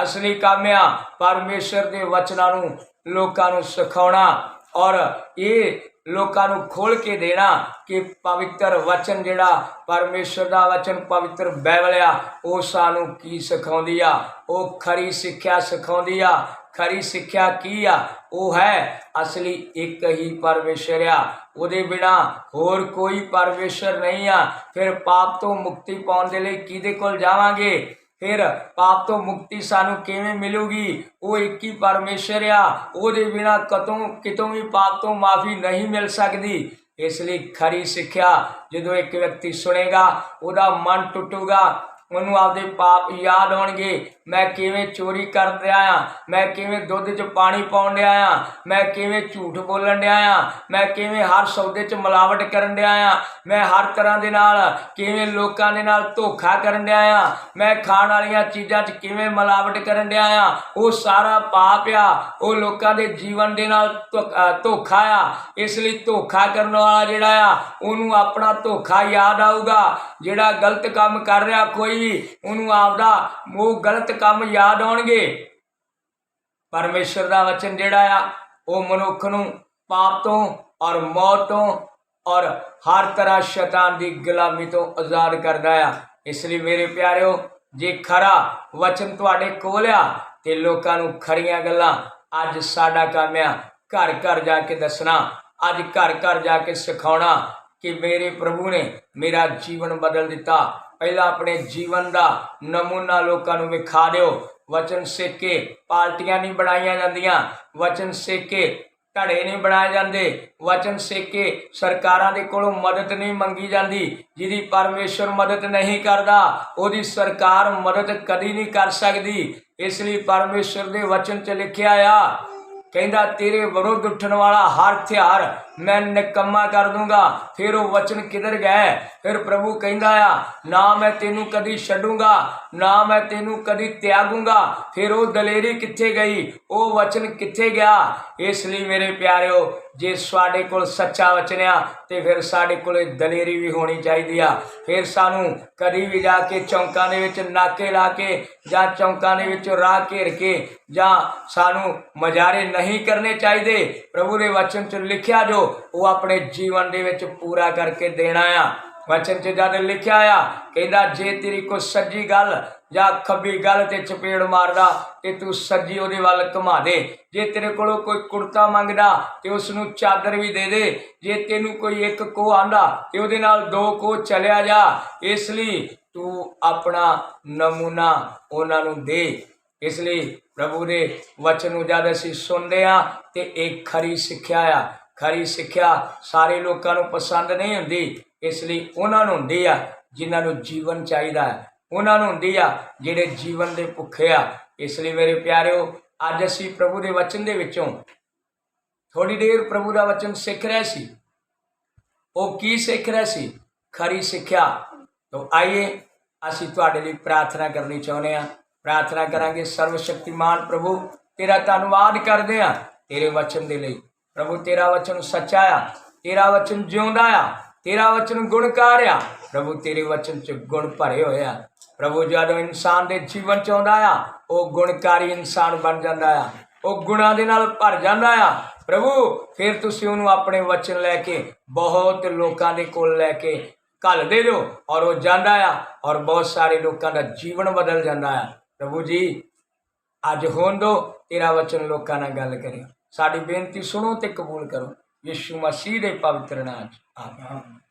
ਅਸਲੀ ਕੰਮ ਆ, ਪਰਮੇਸ਼ਰ ਦੇ ਵਚਨਾਂ ਨੂੰ ਲੋਕਾਂ ਨੂੰ ਸਿਖਾਉਣਾ ਔਰ ਇਹ ਲੋਕਾਂ ਨੂੰ ਖੋਲ ਕੇ ਦੇਣਾ ਕਿ ਪਵਿੱਤਰ ਵਚਨ ਜਿਹੜਾ, ਪਰਮੇਸ਼ਰ ਦਾ ਵਚਨ ਪਵਿੱਤਰ ਬਾਈਬਲ ਆ, ਉਹ ਸਾਨੂੰ ਕੀ ਸਿਖਾਉਂਦੀ ਆ? ਉਹ ਖਰੀ ਸਿੱਖਿਆ ਸਿਖਾਉਂਦੀ ਆ। ਖਰੀ ਸਿੱਖਿਆ ਕੀ ਆ? ਉਹ ਹੈ ਅਸਲੀ ਇੱਕ ਹੀ ਪਰਮੇਸ਼ਰ ਆ। ਉਹਦੇ ਬਿਨਾ ਹੋਰ ਕੋਈ ਪਰਮੇਸ਼ਰ ਨਹੀਂ ਆ। ਫਿਰ ਪਾਪ ਤੋਂ ਮੁਕਤੀ ਪਾਉਣ ਦੇ ਲਈ ਕਿਹਦੇ ਕੋਲ ਜਾਵਾਂਗੇ? ਫਿਰ ਪਾਪ ਤੋਂ ਮੁਕਤੀ ਸਾਨੂੰ ਕਿਵੇਂ ਮਿਲੂਗੀ? ਉਹ ਇੱਕ ਹੀ ਪਰਮੇਸ਼ਰ ਆ, ਉਹਦੇ ਬਿਨਾ ਕਤੋਂ, ਕਿਤੋਂ ਵੀ ਪਾਪ ਤੋਂ ਮਾਫੀ ਨਹੀਂ ਮਿਲ ਸਕਦੀ। ਇਸ ਲਈ ਖਰੀ ਸਿੱਖਿਆ ਜਦੋਂ ਇੱਕ ਵਿਅਕਤੀ ਸੁਣੇਗਾ, ਉਹਦਾ ਮਨ ਟੁੱਟੂਗਾ, ਉਹਨੂੰ ਆਪਦੇ ਪਾਪ ਯਾਦ ਆਉਣਗੇ ਮੈਂ ਕਿਵੇਂ ਚੋਰੀ ਕਰਨ ਰਿਹਾ ਆ? ਮੈਂ ਕਿਵੇਂ ਦੁੱਧ 'ਚ ਪਾਣੀ ਪਾਉਣ ਡਿਆ ਆ? ਮੈਂ ਕਿਵੇਂ ਝੂਠ ਬੋਲਣ ਡਿਆ ਆ? ਮੈਂ ਕਿਵੇਂ ਹਰ ਸੌਦੇ 'ਚ ਮਿਲਾਵਟ ਕਰਨ ਡਿਆ ਆ? ਮੈਂ ਹਰ ਤਰ੍ਹਾਂ ਦੇ ਨਾਲ ਕਿਵੇਂ ਲੋਕਾਂ ਦੇ ਨਾਲ ਧੋਖਾ ਕਰਨ ਡਿਆ ਆ? ਮੈਂ ਖਾਣ ਵਾਲੀਆਂ ਚੀਜ਼ਾਂ 'ਚ ਕਿਵੇਂ ਮਿਲਾਵਟ ਕਰਨ ਡਿਆ ਆ? ਉਹ ਸਾਰਾ ਪਾਪ ਆ। ਉਹ ਲੋਕਾਂ ਦੇ ਜੀਵਨ ਦੇ ਨਾਲ ਧੋ- ਧੋਖਾ ਆ। ਇਸ ਲਈ ਧੋਖਾ ਕਰਨ ਵਾਲਾ ਜਿਹੜਾ ਆ, ਉਹਨੂੰ ਆਪਣਾ ਧੋਖਾ ਯਾਦ ਆਊਗਾ। ਜਿਹੜਾ ਗਲਤ ਕੰਮ ਕਰ ਰਿਹਾ ਕੋਈ ਵੀ, ਉਹਨੂੰ ਆਪਦਾ, ਉਹ ਗਲਤ ਕੰਮ ਯਾਦ ਆਉਣਗੇ। ਪਰਮੇਸ਼ਰ ਦਾ ਵਚਨ ਜਿਹੜਾ ਆ, ਉਹ ਮਨੁੱਖ ਨੂੰ ਪਾਪ ਤੋਂ ਔਰ ਮੌਤ ਤੋਂ ਔਰ ਹਰ ਤਰ੍ਹਾਂ ਸ਼ੈਤਾਨ ਦੀ ਗੁਲਾਮੀ ਤੋਂ ਆਜ਼ਾਦ ਕਰਦਾ ਆ। ਇਸ ਲਈ ਮੇਰੇ ਪਿਆਰਿਓ, ਜੇ ਖਰਾ ਵਚਨ ਤੁਹਾਡੇ ਕੋਲ ਆ, ਤੇ ਲੋਕਾਂ ਨੂੰ ਖਰੀਆਂ ਗੱਲਾਂ ਅੱਜ ਸਾਡਾ ਕੰਮ ਆ। ਘਰ ਘਰ ਜਾ ਕੇ ਦੱਸਣਾ, ਅੱਜ ਘਰ ਘਰ ਜਾ ਕੇ ਸਿਖਾਉਣਾ ਕਿ ਮੇਰੇ ਪ੍ਰਭੂ ਨੇ ਮੇਰਾ ਜੀਵਨ ਬਦਲ ਦਿੱਤਾ। ਪਹਿਲਾਂ ਆਪਣੇ ਜੀਵਨ ਦਾ ਨਮੂਨਾ ਲੋਕਾਂ ਨੂੰ ਵਿਖਾ ਦਿਓ। ਵਚਨ ਸਿੱਖ ਕੇ ਪਾਰਟੀਆਂ ਨਹੀਂ ਬਣਾਈਆਂ ਜਾਂਦੀਆਂ। ਵਚਨ ਸਿੱਖ ਕੇ ਧੜੇ ਨਹੀਂ ਬਣਾਏ ਜਾਂਦੇ। ਵਚਨ ਸਿੱਖ ਕੇ ਸਰਕਾਰਾਂ ਦੇ ਕੋਲੋਂ ਮਦਦ ਨਹੀਂ ਮੰਗੀ ਜਾਂਦੀ, ਜਿਹਦੀ ਪਰਮੇਸ਼ਰ ਮਦਦ ਨਹੀਂ ਕਰਦਾ, ਉਹਦੀ ਸਰਕਾਰ ਮਦਦ ਕਦੀ ਨਹੀਂ ਕਰ ਸਕਦੀ। ਇਸ ਲਈ ਪਰਮੇਸ਼ਰ ਦੇ ਵਚਨ 'ਚ ਲਿਖਿਆ ਆ, ਕਹਿੰਦਾ, ਤੇਰੇ ਵਿਰੁੱਧ ਉੱਠਣ ਵਾਲਾ ਹਰ ਹਥਿਆਰ ਮੈਂ ਨਿਕੰਮਾ ਕਰ ਦੂੰਗਾ। ਫਿਰ ਉਹ ਵਚਨ ਕਿਧਰ ਗਏ? ਫਿਰ ਪ੍ਰਭੂ ਕਹਿੰਦਾ ਆ, ਨਾ ਮੈਂ ਤੈਨੂੰ ਕਦੀ ਛੱਡੂੰਗਾ, ਨਾ ਮੈਂ ਤੈਨੂੰ ਕਦੀ ਤਿਆਗੂੰਗਾ। ਫਿਰ ਉਹ ਦਲੇਰੀ ਕਿੱਥੇ ਗਈ? ਉਹ ਵਚਨ ਕਿੱਥੇ ਗਿਆ? ਇਸ ਲਈ ਮੇਰੇ ਪਿਆਰਿਓ, ਜੇ ਸਾਡੇ ਕੋਲ ਸੱਚਾ ਵਚਨ ਆ, ਤੇ ਫਿਰ ਸਾਡੇ ਕੋਲ ਦਲੇਰੀ ਵੀ ਹੋਣੀ ਚਾਹੀਦੀ ਆ। ਫਿਰ ਸਾਨੂੰ ਕਦੀ ਵੀ ਜਾ ਕੇ ਚੌਂਕਾਂ ਦੇ ਵਿੱਚ ਨਾਕੇ ਲਾ ਕੇ, ਜਾਂ ਚੌਂਕਾਂ ਦੇ ਵਿੱਚ ਰਾਹ ਘੇਰ ਕੇ, ਜਾਂ ਸਾਨੂੰ ਮਜਾਰੇ ਨਹੀਂ ਕਰਨੇ ਚਾਹੀਦੇ। ਪ੍ਰਭੂ ਦੇ ਵਚਨ 'ਚ ਲਿਖਿਆ ਜੋ ਉਹ ਆਪਣੇ ਜੀਵਨ ਦੇ ਵਿੱਚ ਪੂਰਾ ਕਰਕੇ ਦੇਣਾ ਆ ਵਚਨ 'ਚ ਜਦ ਲਿਖਿਆ ਆ, ਕਹਿੰਦਾ, ਜੇ ਤੇਰੀ ਕੋਈ ਸੱਜੀ ਗੱਲ ਜਾਂ ਖੱਬੀ ਗੱਲ ਤੇ ਚਪੇੜ ਮਾਰਦਾ, ਤੇ ਤੂੰ ਸੱਜੀ ਉਹਦੇ ਵੱਲ ਘੁਮਾ ਦੇ। ਜੇ ਤੇਰੇ ਕੋਲੋਂ ਕੋਈ ਕੁੜਤਾ ਮੰਗਦਾ, ਤੇ ਉਸ ਨੂੰ ਚਾਦਰ ਵੀ ਦੇ ਦੇ। ਜੇ ਤੈਨੂੰ ਕੋਈ ਇੱਕ ਕੋ ਆਂਦਾ, ਤੇ ਉਹਦੇ ਨਾਲ ਦੋ ਕੋ ਚਲਿਆ ਜਾ। ਇਸ ਲਈ ਤੂੰ ਆਪਣਾ ਨਮੂਨਾ ਉਹਨਾਂ ਨੂੰ ਦੇ। ਇਸ ਲਈ ਪ੍ਰਭੂ ਦੇ ਵਚਨ ਨੂੰ ਜਦ ਅਸੀਂ ਸੁਣਦੇ ਆ ਤੇ ਇਹ ਖਰੀ ਸਿੱਖਿਆ ਆ। ਖਰੀ ਸਿੱਖਿਆ ਸਾਰੇ ਲੋਕਾਂ ਨੂੰ ਪਸੰਦ ਨਹੀਂ ਹੁੰਦੀ, ਇਸ ਲਈ ਉਹਨਾਂ ਨੂੰ ਹੁੰਦੀ ਆ ਜਿਨ੍ਹਾਂ ਨੂੰ ਜੀਵਨ ਚਾਹੀਦਾ ਹੈ। ਉਹਨਾਂ ਨੂੰ ਹੁੰਦੀ ਆ ਜਿਹੜੇ ਜੀਵਨ ਦੇ ਭੁੱਖੇ ਆ। ਇਸ ਲਈ ਮੇਰੇ ਪਿਆਰਿਓ, ਅੱਜ ਅਸੀਂ ਪ੍ਰਭੂ ਦੇ ਵਚਨ ਦੇ ਵਿੱਚੋਂ ਥੋੜੀ ਦੇਰ ਪ੍ਰਭੂ ਦਾ ਵਚਨ ਸਿੱਖ ਰਹੇ ਸੀ। ਉਹ ਕੀ ਸਿੱਖ ਰਹੇ ਸੀ? ਖਰੀ ਸਿੱਖਿਆ। ਤੋਂ ਆਈਏ, ਅਸੀਂ ਤੁਹਾਡੇ ਲਈ ਪ੍ਰਾਰਥਨਾ ਕਰਨੀ ਚਾਹੁੰਦੇ ਹਾਂ। ਪ੍ਰਾਰਥਨਾ ਕਰਾਂਗੇ ਸਰਵ ਸ਼ਕਤੀਮਾਨ ਪ੍ਰਭੂ, ਤੇਰਾ ਧੰਨਵਾਦ ਕਰਦੇ ਹਾਂ ਤੇਰੇ ਵਚਨ ਦੇ ਲਈ। ਪ੍ਰਭੂ ਤੇਰਾ ਵਚਨ ਸੱਚਾ ਆ, ਤੇਰਾ ਵਚਨ ਜਿਉਂਦਾ ਆ, ਤੇਰਾ ਵਚਨ ਗੁਣਕਾਰ ਆ। ਪ੍ਰਭੂ ਤੇਰੇ ਵਚਨ ਚ ਗੁਣ ਭਰੇ ਹੋਏ ਆ। ਪ੍ਰਭੂ ਜਦੋਂ ਇਨਸਾਨ ਦੇ ਜੀਵਨ ਚ ਆਉਂਦਾ ਆ, ਉਹ ਗੁਣਕਾਰੀ ਇਨਸਾਨ ਬਣ ਜਾਂਦਾ ਆ। ਉਹ ਗੁਣਾਂ ਦੇ ਨਾਲ ਭਰ ਜਾਂਦਾ ਆ। ਪ੍ਰਭੂ, ਫਿਰ ਤੁਸੀਂ ਉਹਨੂੰ ਆਪਣੇ ਵਚਨ ਲੈ ਕੇ, ਬਹੁਤ ਲੋਕਾਂ ਦੇ ਕੋਲ ਲੈ ਕੇ ਘੱਲ ਦੇ ਦਿਓ ਔਰ ਉਹ ਜਾਂਦਾ ਆ ਔਰ ਬਹੁਤ ਸਾਰੇ ਲੋਕਾਂ ਦਾ ਜੀਵਨ ਬਦਲ ਜਾਂਦਾ ਆ। ਪ੍ਰਭੂ ਜੀ, ਅੱਜ ਹੋਣ ਦੋ, ਤੇਰਾ ਵਚਨ ਲੋਕਾਂ ਨਾਲ ਗੱਲ ਕਰੇ। ਸਾਡੀ ਬੇਨਤੀ ਸੁਣੋ ਤੇ ਕਬੂਲ ਕਰੋ। ਯਿਸੂ ਮਸੀਹ ਦੇ ਪਵਿੱਤਰ ਨਾਮ 'ਚ। ਆਮੀਨ।